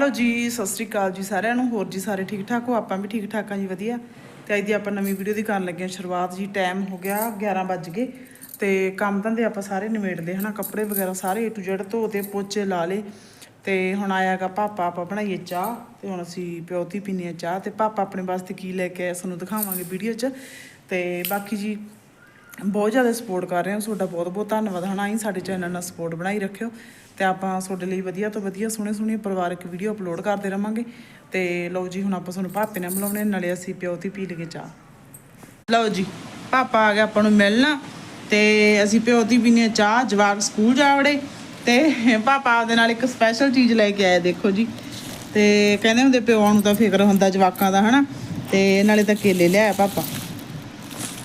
Hello ਜੀ, ਸਤਿ ਸ੍ਰੀ ਅਕਾਲ ਜੀ ਸਾਰਿਆਂ ਨੂੰ। ਹੋਰ ਜੀ ਸਾਰੇ ਠੀਕ ਠਾਕ ਹੋ? ਆਪਾਂ ਵੀ ਠੀਕ ਠਾਕ ਹਾਂ ਜੀ, ਵਧੀਆ। ਤੇ ਅੱਜ ਦੀ ਆਪਾਂ ਨਵੀਂ ਵੀਡੀਓ ਦੀ ਕਰਨ ਲੱਗੇ ਹਾਂ। ਸ਼ੁਰੂਆਤ ਜੀ ਟਾਈਮ ਹੋ ਗਿਆ 11 ਵੱਜ ਗਏ। ਤੇ ਕੰਮ ਧੰਦੇ ਆਪਾਂ ਸਾਰੇ ਨਿਬੇੜਦੇ ਲਏ ਹਨਾ ਕੱਪੜੇ ਵਗੈਰਾ ਸਾਰੇ ਏ ਟੂ ਜ਼ੈਡ ਧੋ ਤੇ ਪੋਚੇ ਲਾ ਲਏ। ਤੇ ਹੁਣ ਆਇਆਗਾ ਪਾਪਾ, ਆਪਾਂ ਬਣਾਈਏ ਚਾਹ। ਤੇ ਹੁਣ ਅਸੀਂ ਪਿਓਤੀ ਪੀਣੀ ਆ ਚਾਹ। ਤੇ ਪਾਪਾ ਆਪਣੇ ਵਾਸਤੇ ਕੀ ਲੈ ਕੇ ਆਇਆ ਸਾਨੂੰ ਦਿਖਾਵਾਂਗੇ ਵੀਡੀਓ 'ਚ। ਤੇ ਬਾਕੀ ਜੀ ਬਹੁਤ ਜ਼ਿਆਦਾ ਸਪੋਰਟ ਕਰ ਰਹੇ ਹੋ, ਤੁਹਾਡਾ ਬਹੁਤ ਬਹੁਤ ਧੰਨਵਾਦ। ਹਨਾ ਹੀ ਸਾਡੇ ਚੈਨਲ ਨਾਲ ਸਪੋਰਟ ਬਣਾਈ ਰੱਖਿਓ ਤੇ ਆਪਾਂ ਤੁਹਾਡੇ ਲਈ ਵਧੀਆ ਤੋਂ ਵਧੀਆ ਸੋਹਣੇ ਸੋਹਣੇ ਪਰਿਵਾਰਕ ਵੀਡੀਓ ਅਪਲੋਡ ਕਰਦੇ ਰਵਾਂਗੇ। ਤੇ ਲਓ ਜੀ, ਹੁਣ ਆਪਾਂ ਤੁਹਾਨੂੰ ਭਾਪੇ ਨਾਲ ਮਿਲਾਉਣੇ ਨਾਲੇ ਅਸੀਂ ਪਿਓ ਤੇ ਪੀ ਲਈਏ ਚਾਹ। ਲਓ ਜੀ ਪਾਪਾ ਆ ਗਿਆ ਆਪਾਂ ਨੂੰ ਮਿਲਣਾ ਤੇ ਅਸੀਂ ਪਿਓ ਦੀ ਪੀਣੇ ਚਾਹ, ਜਵਾਕ ਸਕੂਲ ਜਾ ਵੜੇ ਤੇ ਪਾਪਾ ਆਪਦੇ ਨਾਲ ਇੱਕ ਸਪੈਸ਼ਲ ਚੀਜ਼ ਲੈ ਕੇ ਆਇਆ, ਦੇਖੋ ਜੀ। ਤੇ ਕਹਿੰਦੇ ਹੁੰਦੇ ਪਿਓ ਨੂੰ ਤਾਂ ਫਿਕਰ ਹੁੰਦਾ ਜਵਾਕਾਂ ਦਾ, ਹਨਾ। ਤੇ ਨਾਲੇ ਤਾਂ ਕੇਲੇ ਲਿਆਇਆ ਪਾਪਾ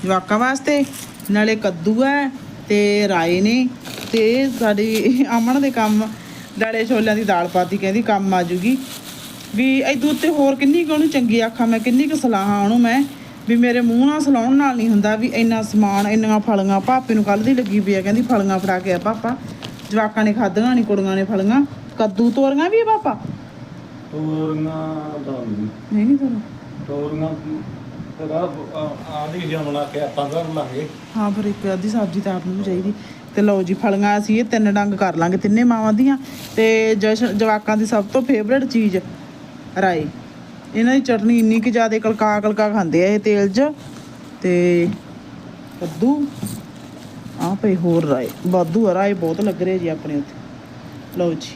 ਜਵਾਕਾਂ ਵਾਸਤੇ ਨਾਲੇ ਕੱਦੂ ਹੈ ਤੇ ਰਾਏ ਨੇ ਤੇ ਸਾਡੀ ਅਮਨ ਦੇ ਕੰਮ ਦਾਲੇ ਛੋਲਿਆਂ ਦੀ ਦਾਲ ਪਾਤੀ ਕਹਿੰਦੀ ਕੰਮ ਆ ਜੂਗੀ। ਵੀ ਇਦੋਂ ਉੱਤੇ ਹੋਰ ਕਿੰਨੀ ਕੁ ਉਹਨੂੰ ਚੰਗੀ ਆਖਾਂ ਮੈਂ ਕਿੰਨੀ ਕੁ ਸਲਾਹਾਂ ਉਹਨੂੰ ਮੈਂ ਵੀ ਮੇਰੇ ਮੂੰਹ ਨਾਲ ਸਲਾਉਣ ਨਾਲ ਨਹੀਂ ਹੁੰਦਾ ਵੀ ਇੰਨਾ ਸਮਾਨ ਇੰਨੀਆਂ ਫਲੀਆਂ ਭਾਪੇ ਨੂੰ ਕੱਲ ਦੀ ਲੱਗੀ ਪਈ ਆ ਕਹਿੰਦੀ ਫਲੀਆਂ ਫੜਾ ਕੇ ਆ ਪਾਪਾ। ਜਵਾਕਾਂ ਨੇ ਖਾਧੀਆਂ ਨਹੀਂ ਕੁੜੀਆਂ ਨੇ ਫਲੀਆਂ। ਕੱਦੂ ਤੋਰੀਆਂ ਵੀ ਆ ਪਾਪਾ? ਤੋਰੀਆਂ ਦਾ ਨਹੀਂ ਨਹੀਂ ਤੋਰੀਆਂ। ਤੋਰੀਆਂ ਤੇਰਾ ਆਦੀ ਜਮਣਾ ਕੇ ਆਪਾਂ ਕਰ ਲਾਂਗੇ। ਹਾਂ, ਫਿਰ ਇੱਕ ਅੱਧੀ ਸਬਜ਼ੀ ਤਾਂ ਆਪ ਨੂੰ ਵੀ ਚਾਹੀਦੀ। ਤੇ ਲਓ ਜੀ, ਫਲੀਆਂ ਅਸੀਂ ਇਹ ਤਿੰਨ ਡੰਗ ਕਰ ਲਾਂਗੇ, ਤਿੰਨੇ ਮਾਵਾਂ ਦੀਆਂ। ਤੇ ਜਸ਼ਨ ਜਵਾਕਾਂ ਦੀ ਸਭ ਤੋਂ ਫੇਵਰੇਟ ਚੀਜ਼, ਰਾਈ। ਇਹਨਾਂ ਦੀ ਚਟਨੀ ਇੰਨੀ ਕਿ ਜ਼ਿਆਦਾ ਕਲਕਾ ਕਲਕਾ ਖਾਂਦੇ ਆ ਇਹ ਤੇਲ 'ਚ। ਤੇ ਕੱਦੂ ਆ ਭਈ ਹੋਰ ਰਾਏ ਵਾਧੂ ਆ ਰਾਏ ਬਹੁਤ ਲੱਗ ਰਹੇ ਜੀ ਆਪਣੇ ਉੱਥੇ। ਲਓ ਜੀ।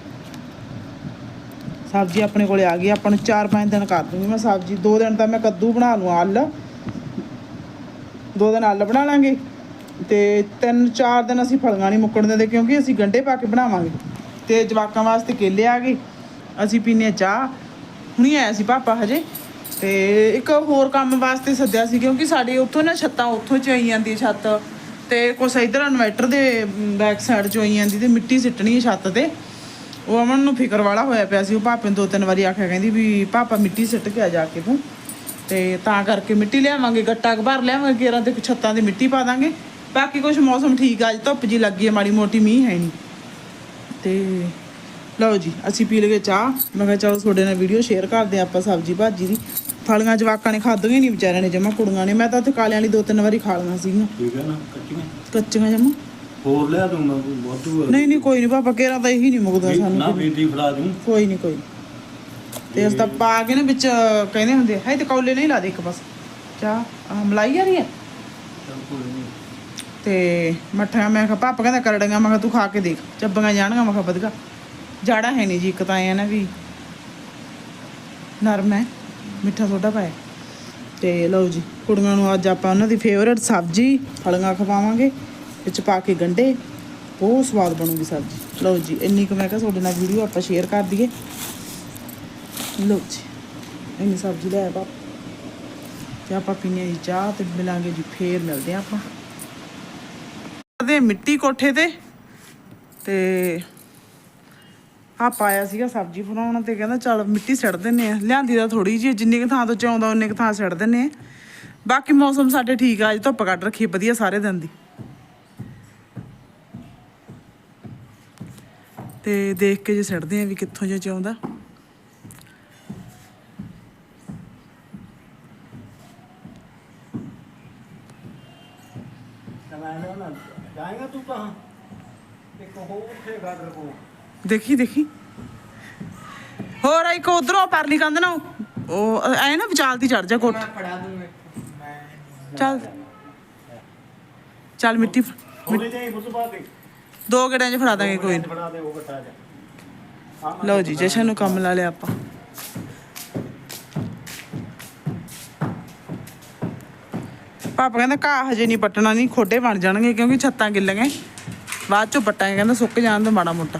ਸਬਜ਼ੀ ਆਪਣੇ ਕੋਲੇ ਆ ਗਈ, ਆਪਾਂ ਨੂੰ 4-5 ਦਿਨ ਕਰ ਦੂੰਗੀ ਮੈਂ ਸਬਜ਼ੀ। 2 ਦਿਨ ਤਾਂ ਮੈਂ ਕੱਦੂ ਬਣਾ ਲੂੰ ਆਲ ਦੋ ਦਿਨ ਆਲ ਬਣਾ ਲਾਂਗੇ। ਤੇ ਤਿੰਨ ਚਾਰ ਦਿਨ ਅਸੀਂ ਫਲੀਆਂ ਨਹੀਂ ਮੁੱਕਣ ਦਿੰਦੇ ਕਿਉਂਕਿ ਅਸੀਂ ਗੰਢੇ ਪਾ ਕੇ ਬਣਾਵਾਂਗੇ। ਤੇ ਜਵਾਕਾਂ ਵਾਸਤੇ ਕੇਲੇ ਆ ਗਏ, ਅਸੀਂ ਪੀਨੇ ਆ ਚਾਹ। ਹੁਣੀ ਆਇਆ ਸੀ ਪਾਪਾ ਹਜੇ। ਤੇ ਇੱਕ ਹੋਰ ਕੰਮ ਵਾਸਤੇ ਸੱਦਿਆ ਸੀ ਕਿਉਂਕਿ ਸਾਡੇ ਉੱਥੋਂ ਨਾ ਛੱਤਾਂ ਉੱਥੋਂ ਚ ਆਈ ਜਾਂਦੀ ਛੱਤ। ਤੇ ਕੁਛ ਇਧਰ ਇਨਵੈਟਰ ਦੇ ਬੈਕ ਸਾਈਡ ਚ ਆਈ ਜਾਂਦੀ ਤੇ ਮਿੱਟੀ ਸਿੱਟਣੀ ਛੱਤ ਤੇ। ਉਹ ਅਮਨ ਨੂੰ ਫਿਕਰ ਵਾਲਾ ਹੋਇਆ ਪਿਆ ਸੀ ਉਹ ਪਾਪੇ ਨੂੰ ਦੋ ਤਿੰਨ ਵਾਰੀ ਆਖਿਆ ਕਹਿੰਦੀ ਵੀ ਪਾਪਾ ਮਿੱਟੀ ਸਿੱਟ ਕੇ ਆ ਜਾ ਕੇ ਤੂੰ। ਤੇ ਤਾਂ ਕਰਕੇ ਮਿੱਟੀ ਲਿਆਵਾਂਗੇ ਗੱਟਾ ਭਰ ਲਿਆਵਾਂਗੇ ਕੇਰਾਂ ਤੇ ਛੱਤਾਂ ਦੀ ਮਿੱਟੀ ਪਾ ਦਾਂਗੇ। ਬਾਕੀ ਕੁਝ ਮੌਸਮ ਠੀਕ ਆ ਅੱਜ ਧੁੱਪ ਜੀ ਲੱਗੀ ਹੈ ਮਾੜੀ ਮੋਟੀ ਮੀਂਹ ਹੈ ਨਹੀਂ। ਤੇ ਲਓ ਜੀ ਅਸੀਂ ਪੀ ਲਗੇ ਚਾਹ। ਮੈਂ ਕਿਹਾ ਚਲੋ ਤੁਹਾਡੇ ਨਾਲ ਵੀਡੀਓ ਸ਼ੇਅਰ ਕਰਦੇ ਆਪਾਂ ਸਬਜੀ ਭਾਜੀ ਦੀ। ਫਲੀਆਂ ਜਵਾਕਾਂ ਨੇ ਖਾਧੀਆਂ ਨਹੀਂ ਵਿਚਾਰਿਆਂ ਨੇ ਜਮਾ ਕੁੜੀਆਂ ਨੇ। ਮੈਂ ਤਾਂ ਉੱਥੇ ਕਾਲਿਆਂ ਵਾਲੀ ਦੋ ਤਿੰਨ ਵਾਰੀ ਖਾ ਲਈਆਂ ਸੀਗੀਆਂ। ਠੀਕ ਹੈ ਨਾ ਕੱਚੀਆਂ? ਕੱਚੀਆਂ ਜਮਾ। ਹੋਰ ਲਿਆ ਦੂੰਗਾ ਵਾਧੂ ਨਹੀਂ ਨਹੀਂ ਕੋਈ ਨਹੀਂ ਪਾਪਾ ਕੇਰਾਂ ਤਾਂ ਇਹੀ ਨਹੀਂ ਮੁਕਦਾ ਸਾਨੂੰ। ਨਾ ਬੀਂਦੀ ਫੜਾ ਦੂੰ। ਕੋਈ ਨਹੀਂ ਕੋਈ ਨੀ। ਤੇ ਉਸ ਦਾ ਪਾ ਕੇ ਨਾ ਵਿੱਚ ਕਹਿੰਦੇ ਹੁੰਦੇ ਹੈ ਤੇ ਕੌਲੇ ਨਹੀਂ ਲਾ ਦੇ ਇੱਕ ਬਸ। ਆਹ ਮਲਾਈ ਆ? ਰਹੀ ਹੈ ਚੱਲ ਕੋਈ ਨਹੀਂ ਤੇ ਮੱਠਾ ਮੈਂ ਕਿਹਾ ਪਾਪਾ ਕਹਿੰਦਾ ਕਰੜੀਆਂ ਮੈਂ ਕਿਹਾ ਤੂੰ ਖਾ ਕੇ ਦੇਖ। ਚੱਬੀਆਂ ਜਾਣਗੀਆਂ ਮੈਂ ਕਿਹਾ ਵਧਗਾ। ਜਾੜਾ ਹੈ ਨਹੀਂ ਜੀ ਇੱਕ ਤਾਂ ਐ ਨਾ ਵੀ ਨਰਮ ਹੈ ਮਿੱਠਾ ਸੋਡਾ ਪਾਇਆ। ਤੇ ਲਓ ਜੀ ਕੁੜੀਆਂ ਨੂੰ ਅੱਜ ਆਪਾਂ ਉਹਨਾਂ ਦੀ ਫੇਵਰਟ ਸਬਜ਼ੀ ਫਲੀਆਂ ਖਵਾਵਾਂਗੇ। ਵਿੱਚ ਪਾ ਕੇ ਗੰਢੇ ਬਹੁਤ ਸਵਾਦ ਬਣੂਗੀ ਸਬਜ਼ੀ। ਲਓ ਜੀ, ਇੰਨੀ ਕੁ ਮੈਂ ਕਿਹਾ ਤੁਹਾਡੇ ਨਾਲ ਵੀਡੀਓ ਆਪਾਂ ਸ਼ੇਅਰ ਕਰ ਦਈਏ। ਲਓ ਜੀ, ਇੰਨੀ ਸਬਜ਼ੀ ਲੈ ਆਇਆ ਤੇ ਆਪਾਂ ਪੀਣੇ ਦੀ ਚਾਹ ਤੇ ਮਿਲਾਂਗੇ ਜੀ, ਫੇਰ ਮਿਲਦੇ ਆ ਆਪਾਂ। ਦੇ ਮਿੱਟੀ ਕੋਠੇ ਤੇ। ਤੇ ਆ ਪਾਇਆ ਸੀਗਾ ਸਬਜ਼ੀ ਬਣਾਉਣ ਤੇ, ਕਹਿੰਦਾ ਚੱਲ ਮਿੱਟੀ ਸਿੱਟ ਦਿੰਨੇ ਆ ਲਿਆਂਦੀ ਦਾ ਥੋੜੀ ਜਿਹੀ, ਜਿੰਨੀ ਕੁ ਥਾਂ ਤੋਂ ਚਾਉਂਦਾ ਉਨੇ ਕੁ ਥਾਂ ਸਿੱਟ ਦਿੰਨੇ ਆ ਬਾਕੀ ਮੌਸਮ ਸਾਡੇ ਠੀਕ ਆ, ਅੱਜ ਧੁੱਪ ਕੱਢ ਰੱਖੀ ਵਧੀਆ ਸਾਰੇ ਦਿਨ ਦੀ। ਤੇ ਦੇਖ ਕੇ ਜੇ ਸਿੱਟਦੇ ਆ ਵੀ ਕਿੱਥੋਂ ਜੇ ਚਾਉਂਦਾ ਜਾਏਗਾ ਤੂੰ ਕਹਾਂ ਇੱਕ ਹੋਰ ਉੱਥੇ ਕੋ ਦੇਖੀ ਦੇਖੀ। ਹੋਰ ਇੱਕ ਉਧਰੋਂ ਪਰਲੀ ਕੰਧ ਨਾ ਉਹ ਐ ਨਾ ਵਿਚਾਲਦੀ ਚੜ ਜਾ ਫੜਾ ਦੂੰ ਮੈਂ ਚੱਲ। ਚੱਲ ਮਿੱਟੀ ਥੋੜੇ ਜਿਹੇ ਬੁੱਤ ਪਾ ਦੇ ਦੋ ਗੜਿਆਂ 'ਚ ਫੜਾ ਦਾਂਗੇ ਕੋਈ ਨੀ। ਫੜਾ ਦੇ ਉਹ ਘਟਾ ਜਾ। ਲਓ ਜੀ ਜਸ਼ਨ ਨੂੰ ਕੰਮ ਲਾ ਲਿਆ ਆਪਾਂ। ਪਾਪਾ ਕਹਿੰਦਾ ਘਾਹ ਹਜੇ ਨਹੀਂ ਪੱਟਣਾ ਨਹੀਂ ਖੋਡੇ ਬਣ ਜਾਣਗੇ ਕਿਉਂਕਿ ਛੱਤਾਂ ਗਿੱਲੀਆਂ। ਬਾਅਦ ਚੋਂ ਪੱਟਾਂਗੇ ਕਹਿੰਦਾ ਸੁੱਕ ਜਾਣ ਤੋਂ ਮਾੜਾ ਮੋਟਾ।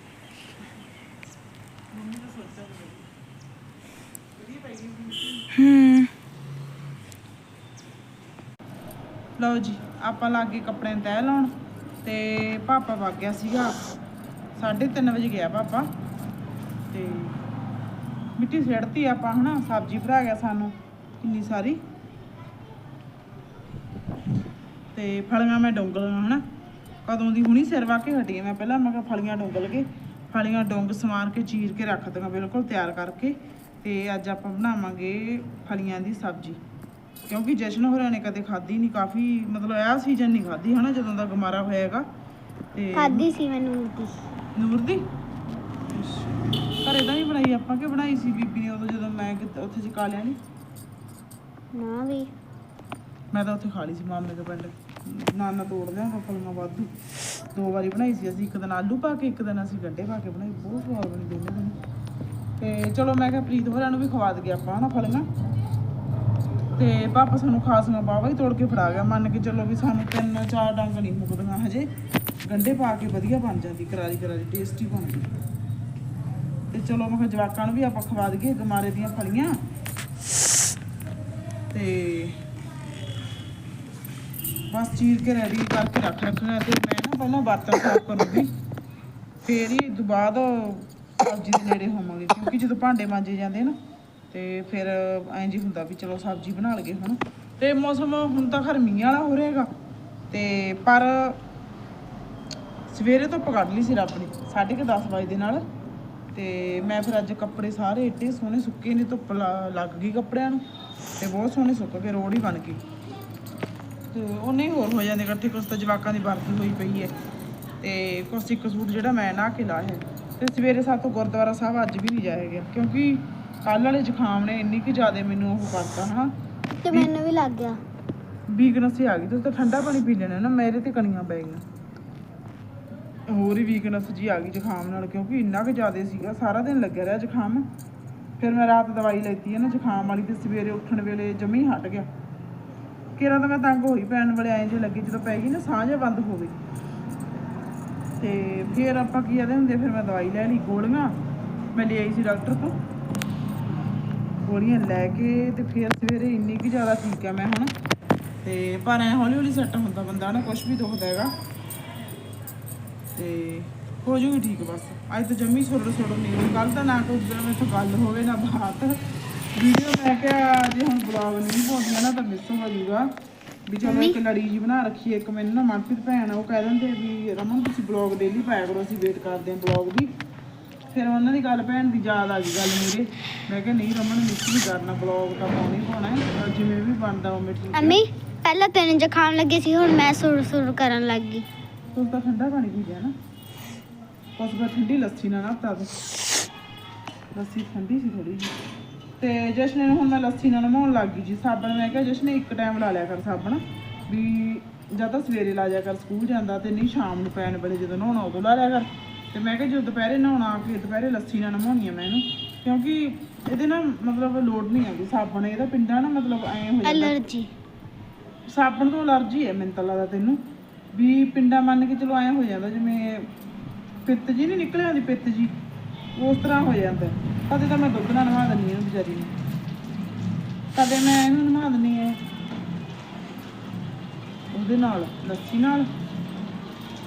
ਲਓ ਜੀ, ਆਪਾਂ ਲਾਗੇ ਕੱਪੜਿਆਂ ਨੂੰ ਤੈਅ ਲਾਉਣ ਤੇ ਪਾਪਾ ਵਗ ਗਿਆ ਸੀਗਾ 3:30 ਵਜੇ ਗਿਆ ਪਾਪਾ ਤੇ ਮਿੱਟੀ ਸਿੜਤੀ ਆਪਾਂ ਹਨਾ, ਸਬਜ਼ੀ ਭਰਾ ਗਿਆ ਸਾਨੂੰ, ਕਿੰਨੀ ਸਾਰੀ। ਤੇ ਫਲੀਆਂ ਮੈਂ ਡੋਂਗਲੀਆਂ ਹਨਾ, ਕਦੋਂ ਦੀ ਹੁਣੀ ਸਿਰ ਵਾ ਕੇ ਹਟੀ ਮੈਂ ਪਹਿਲਾਂ, ਮੈਂ ਕਿਹਾ ਫਲੀਆਂ ਡੋਂਗਲ ਕੇ, ਫਲੀਆਂ ਡੋਂਗ ਸਮਾਰ ਕੇ ਚੀਰ ਕੇ ਰੱਖ ਦਵਾਂ ਬਿਲਕੁਲ ਤਿਆਰ ਕਰਕੇ ਤੇ ਅੱਜ ਆਪਾਂ ਬਣਾਵਾਂਗੇ ਫਲੀਆਂ ਦੀ ਸਬਜ਼ੀ। ਕਿਉਂਕਿ ਜਸ਼ਨ ਹੋਰਾਂ ਨੇ ਕਦੇ ਖਾਧੀ ਨਹੀਂ ਕਾਫੀ ਮਤਲਬ ਇਹ ਸੀਜ਼ਨ ਨਹੀਂ ਖਾਧੀ ਹਨਾ ਜਦੋਂ ਦਾ ਗਮਾਰਾ ਹੋਇਆਗਾ। ਤੇ ਖਾਦੀ ਸੀ ਮੈਨੂੰ ਦੀ ਨੂਰ ਦੀ ਘਰੇ ਤਾਂ ਨਹੀਂ ਬਣਾਈ ਆਪਾਂ ਕਿ ਬਣਾਈ ਸੀ ਬੀਬੀ ਨੇ ਉਦੋਂ ਜਦੋਂ ਮੈਂ ਕਿਤੇ ਉੱਥੇ ਚਕਾ ਲਿਆ ਨਹੀਂ ਨਾ ਵੀ। ਮੈਂ ਤਾਂ ਉੱਥੇ ਖਾ ਲਈ ਸੀ ਮਾਮੇ ਦੇ ਪਿੰਡ। ਨਾਨਾ ਤੋੜ ਲਿਆ ਫਲੀਆਂ ਵਾਧੂ। ਦੋ ਵਾਰੀ ਬਣਾਈ ਸੀ ਅਸੀਂ ਇੱਕ ਦਿਨ ਆਲੂ ਪਾ ਕੇ ਇੱਕ ਦਿਨ ਅਸੀਂ ਗੰਡੇ ਪਾ ਕੇ ਬਣਾਈ ਬਹੁਤ ਸਵਾਦ ਬਣੀ ਦੋਨੇ ਦਿਨ ਤੇ ਚਲੋ ਮੈਂ ਕਿਹਾ ਪ੍ਰੀਤ ਹੋਰਾਂ ਨੂੰ ਵੀ ਖਵਾ ਦਈਏ ਆਪਾਂ ਹਨਾ ਫਲੀਆਂ ਤੇ ਪਾਪਾ ਸਾਨੂੰ ਖਾਸੀਆਂ ਬਾਵਾ ਹੀ ਤੋੜ ਕੇ ਫੜਾ ਗਿਆ। ਮੰਨ ਕੇ ਚੱਲੋ ਵੀ ਸਾਨੂੰ ਤਿੰਨ ਚਾਰ ਡੰਗ ਨਹੀਂ ਮੁੱਕਦੀਆਂ ਹਜੇ। ਗੰਡੇ ਪਾ ਕੇ ਵਧੀਆ ਬਣ ਜਾਂਦੀ, ਕਰਾਰੀ ਕਰਾਰੀ ਟੇਸਟੀ ਬਣਦੀ ਤੇ ਚਲੋ ਮੈਂ ਕਿਹਾ ਜਵਾਕਾਂ ਨੂੰ ਵੀ ਆਪਾਂ ਖਵਾ ਦਈਏ, ਗਮਾਰੇ ਦੀਆਂ ਫਲੀਆਂ। ਤੇ ਬਸ ਚੀਰ ਕੇ ਰੈਡੀ ਕਰਕੇ ਰੱਖ ਰੱਖਣਾ ਤੇ ਮੈਂ ਨਾ ਪਹਿਲਾਂ ਬਰਤਨ ਸਾਫ਼ ਕਰੂੰਗੀ। ਫੇਰ ਹੀ ਤੋਂ ਬਾਅਦ ਸਬਜ਼ੀ ਦੇ ਨੇੜੇ ਹੋਵਾਂਗੇ, ਕਿਉਂਕਿ ਜਦੋਂ ਭਾਂਡੇ ਮਾਂਜੇ ਜਾਂਦੇ ਨਾ ਤੇ ਫਿਰ ਐਂ ਜੀ ਹੁੰਦਾ ਵੀ ਚਲੋ ਸਬਜ਼ੀ ਬਣਾ ਲਈਏ ਹੁਣ ਤੇ ਮੌਸਮ ਹੁਣ ਤਾਂ ਖਰ ਮੀਂਹ ਵਾਲਾ ਹੋ ਰਿਹਾਗਾ। ਤੇ ਪਰ ਸਵੇਰੇ ਤੋਂ ਪਕੜ ਲਈ ਸੀ ਰੱਬ ਨੇ 10:30 ਵਜੇ ਦੇ ਨਾਲ। ਤੇ ਮੈਂ ਫਿਰ ਅੱਜ ਕੱਪੜੇ ਸਾਰੇ ਏਡੇ ਸੋਹਣੇ ਸੁੱਕੇ ਨੇ, ਧੁੱਪ ਲਾ- ਲੱਗ ਗਈ ਕੱਪੜਿਆਂ ਨੂੰ। ਤੇ ਬਹੁਤ ਸੋਹਣੇ ਸੁੱਕ ਗਏ, ਰੋੜ ਹੀ ਬਣ ਗਈ। ਤੇ ਉਹਨੇ ਹੋਰ ਹੋ ਜਾਂਦੇ ਇਕੱਠੇ, ਕੁਛ ਤਾਂ ਜਵਾਕਾਂ ਦੀ ਵਰਦੀ ਹੋਈ ਪਈ ਹੈ ਤੇ ਕੁਛ ਇੱਕ ਸੂਟ ਜਿਹੜਾ ਮੈਂ ਨਾ ਕੇ ਲਾਇਆ। ਹੈ ਤੇ ਸਵੇਰੇ ਸਾਤੋਂ ਗੁਰਦੁਆਰਾ ਸਾਹਿਬ ਅੱਜ ਵੀ ਨਹੀਂ ਜਾਇਆ ਗਿਆ, ਕਿਉਂਕਿ ਕੱਲ ਵਾਲੇ ਜ਼ੁਕਾਮ ਨੇ ਇੰਨੀ ਕਿ ਜ਼ਿਆਦਾ ਮੈਨੂੰ ਉਹ ਕਰਤਾ ਹਨਾ ਤੇ ਮੈਨੂੰ ਵੀ ਲੱਗ ਗਿਆ। ਵੀਕਨੈਸ ਹੀ ਆ ਗਈ ਤੁਸੀਂ ਤਾਂ ਠੰਡਾ ਪਾਣੀ ਪੀ ਲੈਣਾ ਨਾ ਮੇਰੇ ਤੇ ਕਣੀਆਂ ਪੈ ਗਈਆਂ। ਹੋਰ ਹੀ ਵੀਕਨੈਸ ਜੀ ਆ ਗਈ ਜ਼ੁਕਾਮ ਨਾਲ ਕਿਉਂਕਿ ਇੰਨਾ ਕੁ ਜ਼ਿਆਦਾ ਸੀਗਾ ਸਾਰਾ ਦਿਨ ਲੱਗਿਆ ਰਿਹਾ ਜ਼ੁਕਾਮ। ਫਿਰ ਮੈਂ ਰਾਤ ਦਵਾਈ ਲੈਤੀ ਹੈ ਨਾ ਜ਼ੁਕਾਮ ਵਾਲੀ ਤੇ ਸਵੇਰੇ ਉੱਠਣ ਵੇਲੇ ਜਮੀ ਹਟ ਗਿਆ। ਕਿਰਾਂ ਤਾਂ ਮੈਂ ਤੰਗ ਹੋਈ ਪੈਣ ਵਾਲੇ ਐਂ ਜੇ ਲੱਗੇ ਜਦੋਂ ਪੈ ਗਈ ਨਾ ਸਾਹ ਜਿਹਾ ਬੰਦ ਹੋ ਗਈ। ਤੇ ਫਿਰ ਆਪਾਂ ਕੀ ਆਦੇ ਹੁੰਦੇ ਫਿਰ ਮੈਂ ਦਵਾਈ ਲੈ ਲਈ ਗੋਲੀਆਂ। ਮੈਂ ਲੈ ਆਈ ਸੀ ਡਾਕਟਰ ਤੋਂ। ਗੋਲੀਆਂ ਲੈ ਕੇ ਤੇ ਫਿਰ ਸਵੇਰੇ ਇੰਨੀ ਕਿ ਜ਼ਿਆਦਾ ਠੀਕ ਆ ਮੈਂ ਹੁਣ। ਤੇ ਪਰ ਐ ਹੌਲੀ ਹੌਲੀ ਸੈੱਟ ਹੁੰਦਾ ਬੰਦਾ ਨਾ ਕੁਝ ਵੀ ਦੁਖਦਾ ਹੈਗਾ। ਤੇ ਹੋ ਜੂਗੀ ਠੀਕ ਬਸ। ਅੱਜ ਤਾਂ ਜੰਮੀ ਸੁਰ ਸੁਰ ਨਹੀਂ ਹੋਈ। ਕੱਲ ਤਾਂ ਨਾ ਕੋਈ ਜਦੋਂ ਮੈਥੋਂ ਗੱਲ ਹੋਵੇ ਨਾ ਬਾਤ। ਵੀਡੀਓ ਮੈਂ ਕਿਹਾ ਜੇ ਹੁਣ ਬਲੌਗ ਨਹੀਂ ਪਾਉਂਦੀਆਂ ਨਾ ਤਾਂ ਮਿਸ ਹੋ ਜਾਊਗਾ। ਵੀ ਚਲੋ ਇੱਕ ਲੜੀ ਜੀ ਬਣਾ ਰੱਖੀ। ਇੱਕ ਮੈਨੂੰ ਨਾ ਮਨਪ੍ਰੀਤ ਭੈਣ ਉਹ ਕਹਿ ਦਿੰਦੇ ਵੀ ਰਮਨ ਤੁਸੀਂ ਬਲੌਗ ਡੇਲੀ ਪਾਇਆ ਕਰੋ ਅਸੀਂ ਵੇਟ ਕਰਦੇ ਹਾਂ ਬਲੌਗ ਦੀ। ਫਿਰ ਉਹਨਾਂ ਦੀ ਗੱਲ ਭੈਣ ਦੀ ਯਾਦ ਆ ਗਈ ਗੱਲ ਮੇਰੇ। ਮੈਂ ਕਿਹਾ ਨਹੀਂ ਰਮਨ ਮਿਸ ਨਹੀਂ ਕਰਨਾ ਬਲੌਗ ਤਾਂ ਪਾਉਣਾ ਹੀ ਪਾਉਣਾ ਹੈ। ਜਿਵੇਂ ਵੀ ਬਣਦਾ ਉਹ ਮਿੱਟੀ ਅੰਮੀ ਪਹਿਲਾਂ ਤੈਨੂੰ ਜ਼ੁਕਾਮ ਲੱਗੇ ਸੀ ਹੁਣ ਮੈਂ ਸੁਰ ਸੁਰ ਕਰਨ ਲੱਗ ਗਈ। ਤੂੰ ਤਾਂ ਠੰਡਾ ਪਾਣੀ ਪੀ ਲਿਆ ਨਾ। ਉਸ ਵਾਰ ਠੰਡੀ ਲੱਸੀ ਨਾਲ ਨਾ ਤਾ ਲੱਸੀ ਠੰਡੀ ਸੀ ਥੋੜੀ ਜਿਹੀ। ਤੇ ਜਸ਼ਨ ਨੂੰ ਹੁਣ ਮੈਂ ਲੱਸੀ ਨਾਲ ਨਹਾਉਣ ਲੱਗ ਗਈ ਜੀ। ਸਾਬਣ ਮੈਂ ਕਿਹਾ ਜਸ਼ਨ ਇੱਕ ਟਾਈਮ ਲਾ ਲਿਆ ਕਰ ਸਾਬਣ। ਵੀ ਜਾਂ ਤਾਂ ਸਵੇਰੇ ਲਾ ਜਾ ਕਰ ਸਕੂਲ ਜਾਂਦਾ ਤੇ ਨਹੀਂ ਸ਼ਾਮ ਨੂੰ ਪੈਣ ਵੇਲੇ ਜਦੋਂ ਨਹਾਉਣਾ ਉਦੋਂ ਲਾ ਲਿਆ ਕਰ। ਤੇ ਮੈਂ ਕਿਹਾ ਜਦੋਂ ਦੁਪਹਿਰੇ ਨਹਾਉਣਾ ਆ ਕੇ ਦੁਪਹਿਰੇ ਲੱਸੀ ਨਾਲ ਨਹਾਉਣੀ ਆ ਮੈਂ ਇਹਨੂੰ। ਕਿਉਂਕਿ ਇਹਦੇ ਨਾਲ ਮਤਲਬ ਲੋੜ ਨਹੀਂ ਆਉਂਦੀ ਸਾਬਣ ਇਹਦਾ ਪਿੰਡਾ ਨਾ ਮਤਲਬ ਐ ਹੋ ਜਾਂਦਾ। ਐਲਰਜੀ। ਸਾਬਣ ਤੋਂ ਅਲਰਜੀ ਹੈ ਮੈਨੂੰ ਤਾਂ ਲੱਗਦਾ ਤੈਨੂੰ। ਵੀ ਪਿੰਡਾ ਮੰਨ ਕੇ ਚਲੋ ਐ ਹੋ ਜਾਂਦਾ ਜਿਵੇਂ ਪਿੱਤ ਜੀ ਨਹੀਂ ਨਿਕਲ ਆਉਂਦੀ ਪਿੱਤ ਜੀ ਉਸ ਤਰ੍ਹਾਂ ਹੋ ਜਾਂਦਾ। ਕਦੇ ਤਾਂ ਮੈਂ ਦੁੱਧ ਨਾਲ ਨਵਾ ਦਿੰਦੀ ਹਾਂ ਵਿਚਾਰੀ ਨੂੰ। ਕਦੇ ਮੈਂ ਇਹਨੂੰ ਨਵਾ ਦਿੰਦੀ ਹਾਂ। ਉਹਦੇ ਨਾਲ ਲੱਸੀ ਨਾਲ।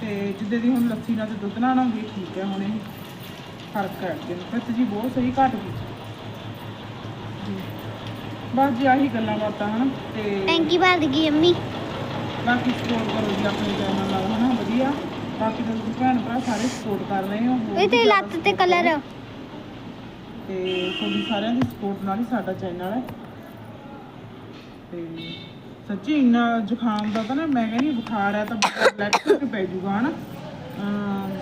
ਤੇ ਜਿੱਦੇ ਦੀ ਹੁਣ ਲੱਸੀ ਨਾਲ ਤੇ ਦੁੱਧ ਨਾਲ ਹੈ, ਠੀਕ ਹੈ ਹੁਣ ਇਹ ਫ਼ਰਕ ਅੱਗੇ ਨਾਲੋਂ। ਪਿੱਤ ਜੀ ਬਹੁਤ ਸਹੀ ਘਟ ਗਈ ਬਸ ਜੀ ਆਹੀ ਗੱਲਾਂ ਬਾਤਾਂ ਹਨ ਤੇ ਟੈਂਕੀ ਭਰ ਗਈ ਅੰਮੀ ਬਾਕੀ ਸਪੋਰਟ ਕਰੋ ਜੀ ਆਪਣੇ ਚੈਨਲ ਨਾਲ ਹਨਾ ਵਧੀਆ ਬਾਕੀ ਤੁਸੀਂ ਭੈਣ ਭਰਾ ਸਾਰੇ ਸਪੋਰਟ ਕਰ ਰਹੇ ਹੋ ਇਹ ਤੇ ਲੱਤ ਤੇ ਕਲਰ। ਤੇ ਤੁਹਾਡੀ ਸਾਰਿਆਂ ਦੀ ਸਪੋਰਟ ਨਾਲ ਹੀ ਸਾਡਾ ਚੈਨਲ ਹੈ ਤੇ ਸੱਚੀ ਇੰਨਾ ਜ਼ੁਕਾਮ ਦਾ ਤਾਂ ਨਾ ਮੈਂ ਕਹਿੰਦੀ ਬੁਖਾਰ ਹੈ ਤਾਂ ਬਲੈਕ ਕਰਕੇ ਪੈ ਜਾਊਗਾ ਹਨਾ?